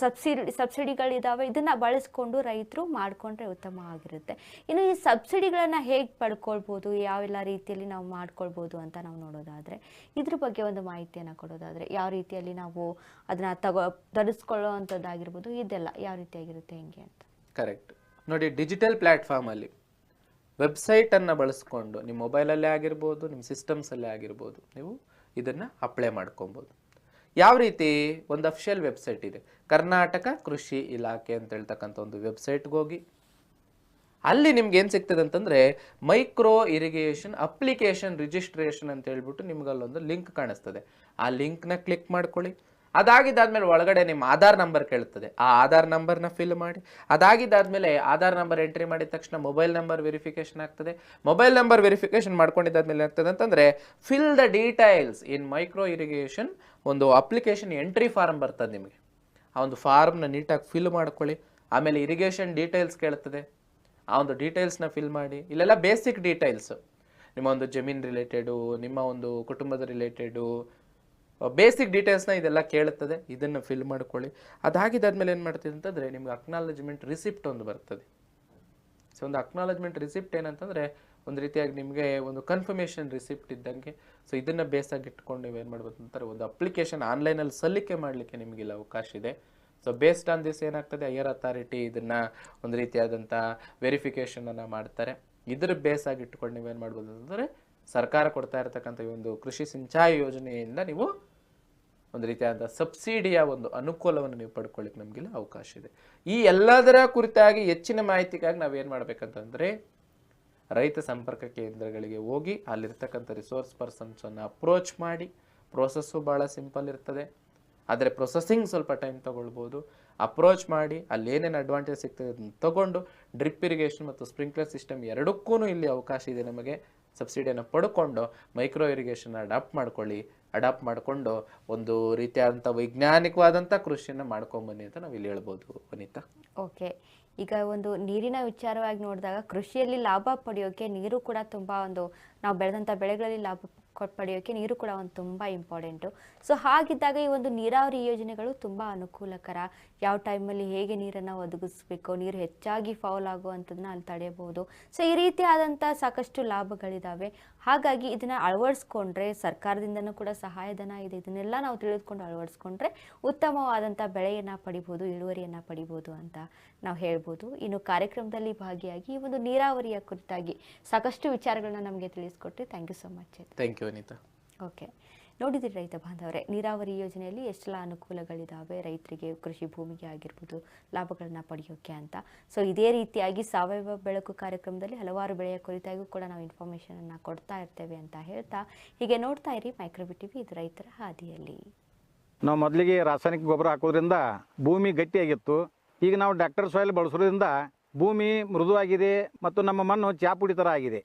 ಸಬ್ಸಿಡಿ, ಸಬ್ಸಿಡಿಗಳಿದಾವೆ. ಇದನ್ನ ಬಳಸ್ಕೊಂಡು ರೈತರು ಮಾಡ್ಕೊಂಡ್ರೆ ಉತ್ತಮ ಆಗಿರುತ್ತೆ. ಇನ್ನು ಈ ಸಬ್ಸಿಡಿಗಳನ್ನ ಹೇಗೆ ಪಡ್ಕೊಳ್ಬೋದು, ಯಾವೆಲ್ಲ ರೀತಿಯಲ್ಲಿ ನಾವು ಮಾಡ್ಕೊಳ್ಬೋದು ಅಂತ ನಾವು ನೋಡೋದಾದ್ರೆ, ಇದ್ರ ಬಗ್ಗೆ ಒಂದು ಮಾಹಿತಿಯನ್ನ ಕೊಡೋದಾದ್ರೆ, ಯಾವ ರೀತಿಯಲ್ಲಿ ನಾವು ಅದನ್ನ ತಗೋ ಧರಿಸ್ಕೊಳ್ಳೋ ಅಂಥದ್ದಾಗಿರ್ಬೋದು ಇದೆಲ್ಲ ಯಾವ ರೀತಿಯಾಗಿರುತ್ತೆ, ಹೆಂಗೆ ಅಂತ. ಕರೆಕ್ಟ್ ನೋಡಿ ಡಿಜಿಟಲ್ ಪ್ಲ್ಯಾಟ್ಫಾರ್ಮಲ್ಲಿ ವೆಬ್ಸೈಟನ್ನು ಬಳಸ್ಕೊಂಡು ನಿಮ್ಮ ಮೊಬೈಲಲ್ಲೇ ಆಗಿರ್ಬೋದು, ನಿಮ್ಮ ಸಿಸ್ಟಮ್ಸಲ್ಲೇ ಆಗಿರ್ಬೋದು, ನೀವು ಇದನ್ನು ಅಪ್ಲೈ ಮಾಡ್ಕೊಬೋದು. ಯಾವ ರೀತಿ? ಒಂದು ಅಫಿಷಿಯಲ್ ವೆಬ್ಸೈಟ್ ಇದೆ. ಕರ್ನಾಟಕ ಕೃಷಿ ಇಲಾಖೆ ಅಂತ ಹೇಳ್ತಕ್ಕಂಥ ಒಂದು ವೆಬ್ಸೈಟ್ಗೆ ಹೋಗಿ. ಅಲ್ಲಿ ನಿಮ್ಗೆ ಏನು ಸಿಗ್ತದೆ ಅಂತಂದ್ರೆ ಮೈಕ್ರೋ ಇರಿಗೇಷನ್ ಅಪ್ಲಿಕೇಶನ್ ರಿಜಿಸ್ಟ್ರೇಷನ್ ಅಂತ ಹೇಳ್ಬಿಟ್ಟು ನಿಮ್ಗೆ ಅಲ್ಲೊಂದು ಲಿಂಕ್ ಕಾಣಿಸ್ತದೆ. ಆ ಲಿಂಕ್ನ ಕ್ಲಿಕ್ ಮಾಡ್ಕೊಳ್ಳಿ. ಅದಾಗಿದ್ದಾದ್ಮೇಲೆ ಒಳಗಡೆ ನಿಮ್ಮ ಆಧಾರ್ ನಂಬರ್ ಕೇಳುತ್ತದೆ. ಆ ಆಧಾರ್ ನಂಬರ್ನ ಫಿಲ್ ಮಾಡಿ, ಅದಾಗಿದ್ದಾದ್ಮೇಲೆ ಆಧಾರ್ ನಂಬರ್ ಎಂಟ್ರಿ ಮಾಡಿದ ತಕ್ಷಣ ಮೊಬೈಲ್ ನಂಬರ್ ವೆರಿಫಿಕೇಶನ್ ಆಗ್ತದೆ. ಮೊಬೈಲ್ ನಂಬರ್ ವೆರಿಫಿಕೇಶನ್ ಮಾಡ್ಕೊಂಡಿದ್ದಾದ್ಮೇಲೆ ಆಗ್ತದೆ ಅಂತಂದರೆ fill the details in micro irrigation ಒಂದು ಅಪ್ಲಿಕೇಶನ್ ಎಂಟ್ರಿ ಫಾರ್ಮ್ ಬರ್ತದೆ ನಿಮಗೆ. ಆ ಒಂದು ಫಾರ್ಮ್ನ ನೀಟಾಗಿ ಫಿಲ್ ಮಾಡ್ಕೊಳ್ಳಿ. ಆಮೇಲೆ ಇರಿಗೇಷನ್ ಡೀಟೇಲ್ಸ್ ಕೇಳ್ತದೆ ಆ ಒಂದು ಡೀಟೇಲ್ಸ್ನ ಫಿಲ್ ಮಾಡಿ. ಇಲ್ಲೆಲ್ಲ ಬೇಸಿಕ್ ಡೀಟೈಲ್ಸ್ ನಿಮ್ಮ ಒಂದು ಜಮೀನ್ ರಿಲೇಟೆಡು ನಿಮ್ಮ ಒಂದು ಕುಟುಂಬದ ರಿಲೇಟೆಡು ಬೇಸಿಕ್ ಡೀಟೇಲ್ಸ್ನ ಇದೆಲ್ಲ ಕೇಳುತ್ತದೆ, ಇದನ್ನು ಫಿಲ್ ಮಾಡ್ಕೊಳ್ಳಿ. ಅದಾಗಿದ್ದಾದ್ಮೇಲೆ ಏನು ಮಾಡ್ತೀವಿ ಅಂತಂದರೆ, ನಿಮ್ಗೆ ಅಕ್ನಾಲಜ್ಮೆಂಟ್ ರಿಸಿಪ್ಟ್ ಒಂದು ಬರ್ತದೆ. ಸೊ ಒಂದು ಅಕ್ನಾಲಜ್ಮೆಂಟ್ ರಿಸಿಪ್ಟ್ ಏನಂತಂದರೆ, ಒಂದು ರೀತಿಯಾಗಿ ನಿಮಗೆ ಒಂದು ಕನ್ಫರ್ಮೇಷನ್ ರಿಸಿಪ್ಟ್ ಇದ್ದಂಗೆ. ಸೊ ಇದನ್ನು ಬೇಸಾಗಿ ಇಟ್ಕೊಂಡು ನೀವು ಏನು ಮಾಡ್ಬೋದು ಅಂತಾರೆ, ಒಂದು ಅಪ್ಲಿಕೇಶನ್ ಆನ್ಲೈನಲ್ಲಿ ಸಲ್ಲಿಕೆ ಮಾಡಲಿಕ್ಕೆ ನಿಮಗಿಲ್ಲ ಅವಕಾಶ ಇದೆ. ಸೊ ಬೇಸ್ಡ್ ಆನ್ ದಿಸ್ ಏನಾಗ್ತದೆ ಹೈಯರ್ ಅಥಾರಿಟಿ ಇದನ್ನು ಒಂದು ರೀತಿಯಾದಂಥ ವೆರಿಫಿಕೇಷನನ್ನು ಮಾಡ್ತಾರೆ. ಇದ್ರ ಬೇಸಾಗಿ ಇಟ್ಕೊಂಡು ನೀವೇನು ಮಾಡ್ಬೋದು ಅಂತಂದರೆ, ಸರ್ಕಾರ ಕೊಡ್ತಾ ಇರತಕ್ಕಂಥ ಈ ಒಂದು ಕೃಷಿ ಸಿಂಚಾಯಿ ಯೋಜನೆಯಿಂದ ನೀವು ಒಂದು ರೀತಿಯಾದ ಸಬ್ಸಿಡಿಯ ಒಂದು ಅನುಕೂಲವನ್ನು ನೀವು ಪಡ್ಕೊಳ್ಳಿಕ್ಕೆ ನಮಗೆಲ್ಲ ಅವಕಾಶ ಇದೆ. ಈ ಎಲ್ಲದರ ಕುರಿತಾಗಿ ಹೆಚ್ಚಿನ ಮಾಹಿತಿಗಾಗಿ ನಾವೇನು ಮಾಡಬೇಕಂತಂದರೆ ರೈತ ಸಂಪರ್ಕ ಕೇಂದ್ರಗಳಿಗೆ ಹೋಗಿ ಅಲ್ಲಿರ್ತಕ್ಕಂಥ ರಿಸೋರ್ಸ್ ಪರ್ಸನ್ಸನ್ನು ಅಪ್ರೋಚ್ ಮಾಡಿ ಪ್ರೋಸೆಸ್ಸು ಭಾಳ ಸಿಂಪಲ್ ಇರ್ತದೆ. ಆದರೆ ಪ್ರೊಸೆಸಿಂಗ್ ಸ್ವಲ್ಪ ಟೈಮ್ ತೊಗೊಳ್ಬೋದು. ಅಪ್ರೋಚ್ ಮಾಡಿ, ಅಲ್ಲಿ ಏನೇನು ಅಡ್ವಾಂಟೇಜ್ ಸಿಗ್ತದೆ ಅದನ್ನು ತಗೊಂಡು ಡ್ರಿಪ್ ಇರಿಗೇಷನ್ ಮತ್ತು ಸ್ಪ್ರಿಂಕ್ಲರ್ ಸಿಸ್ಟಮ್ ಎರಡಕ್ಕೂ ಇಲ್ಲಿ ಅವಕಾಶ ಇದೆ ನಮಗೆ. ಸಬ್ಸಿಡಿಯನ್ನು ಪಡ್ಕೊಂಡು ಮೈಕ್ರೋ ಇರಿಗೇಷನ್ ಅಡಾಪ್ಟ್ ಮಾಡ್ಕೊಳ್ಳಿ, ಅಡಾಪ್ಟ್ ಮಾಡಿಕೊಂಡು ಒಂದು ರೀತಿಯಾದಂಥ ವೈಜ್ಞಾನಿಕವಾದಂಥ ಕೃಷಿಯನ್ನು ಮಾಡ್ಕೊಂಬನ್ನಿ ಅಂತ ನಾವು ಇಲ್ಲಿ ಹೇಳ್ಬೋದು ವನಿತಾ. ಓಕೆ, ಈಗ ಒಂದು ನೀರಿನ ವಿಚಾರವಾಗಿ ನೋಡಿದಾಗ ಕೃಷಿಯಲ್ಲಿ ಲಾಭ ಪಡೆಯೋಕೆ ನೀರು ಕೂಡ ತುಂಬ ಒಂದು ನಾವು ಬೆಳೆದಂಥ ಬೆಳೆಗಳಲ್ಲಿ ಲಾಭ ಕೊಟ್ಟು ಪಡೆಯೋಕೆ ನೀರು ಕೂಡ ಒಂದು ತುಂಬ ಇಂಪಾರ್ಟೆಂಟು ಸೊ ಹಾಗಿದ್ದಾಗ ಈ ಒಂದು ನೀರಾವರಿ ಯೋಜನೆಗಳು ತುಂಬ ಅನುಕೂಲಕರ. ಯಾವ ಟೈಮಲ್ಲಿ ಹೇಗೆ ನೀರನ್ನು ಒದಗಿಸ್ಬೇಕು, ನೀರು ಹೆಚ್ಚಾಗಿ ಫೌಲ್ ಆಗುವಂಥದ್ದನ್ನ ಅಲ್ಲಿ ತಡೆಯಬಹುದು. ಸೊ ಈ ರೀತಿಯಾದಂಥ ಸಾಕಷ್ಟು ಲಾಭಗಳಿದ್ದಾವೆ ಹಾಗಾಗಿ ಇದನ್ನು ಅಳವಡಿಸ್ಕೊಂಡ್ರೆ ಸರ್ಕಾರದಿಂದನೂ ಕೂಡ ಸಹಾಯಧನ ಇದೆ. ಇದನ್ನೆಲ್ಲ ನಾವು ತಿಳಿದುಕೊಂಡು ಅಳವಡಿಸ್ಕೊಂಡ್ರೆ ಉತ್ತಮವಾದಂಥ ಬೆಳೆಯನ್ನು ಪಡಿಬೋದು ಇಳುವರಿಯನ್ನು ಪಡಿಬೋದು ಅಂತ ನಾವು ಹೇಳ್ಬೋದು. ಇನ್ನು ಕಾರ್ಯಕ್ರಮದಲ್ಲಿ ಭಾಗಿಯಾಗಿ ಈ ಒಂದು ನೀರಾವರಿಯ ಕುರಿತಾಗಿ ಸಾಕಷ್ಟು ವಿಚಾರಗಳನ್ನ ನಮಗೆ ತಿಳಿಸ್ಕೊಟ್ರಿ. Thank you so much thank you Vanitha okay ನೋಡಿದಿರಿ ರೈತ ಬಾಂಧವರೇ ನೀರಾವರಿ ಯೋಜನೆಯಲ್ಲಿ ಎಷ್ಟೆಲ್ಲ ಅನುಕೂಲಗಳಿದ್ದಾವೆ ರೈತರಿಗೆ ಕೃಷಿ ಭೂಮಿಗೆ ಆಗಿರ್ಬೋದು ಲಾಭಗಳನ್ನ ಪಡೆಯೋಕೆ ಅಂತ. ಸೊ ಇದೇ ರೀತಿಯಾಗಿ ಸಾವಯವ ಬೆಳಕು ಕಾರ್ಯಕ್ರಮದಲ್ಲಿ ಹಲವಾರು ಬೆಳೆಯ ಕುರಿತಾಗೂ ಕೂಡ ನಾವು ಇನ್ಫಾರ್ಮೇಷನನ್ನು ಕೊಡ್ತಾ ಇರ್ತೇವೆ ಅಂತ ಹೇಳ್ತಾ ಹೀಗೆ ನೋಡ್ತಾ ಇರಿ ಮೈಕ್ರೋಬಿ ಟಿವಿ ಇದು ರೈತರ ಹಾದಿಯಲ್ಲಿ. ನಾವು ಮೊದಲಿಗೆ ರಾಸಾಯನಿಕ ಗೊಬ್ಬರ ಹಾಕೋದ್ರಿಂದ ಭೂಮಿ ಗಟ್ಟಿಯಾಗಿತ್ತು. ಈಗ ನಾವು ಡಾಕ್ಟರ್ ಸಾಯಿಲ್ ಬಳಸೋದ್ರಿಂದ ಭೂಮಿ ಮೃದುವಾಗಿದೆ ಮತ್ತು ನಮ್ಮ ಮಣ್ಣು ಚಾಪುಡಿ ಥರ ಆಗಿದೆ.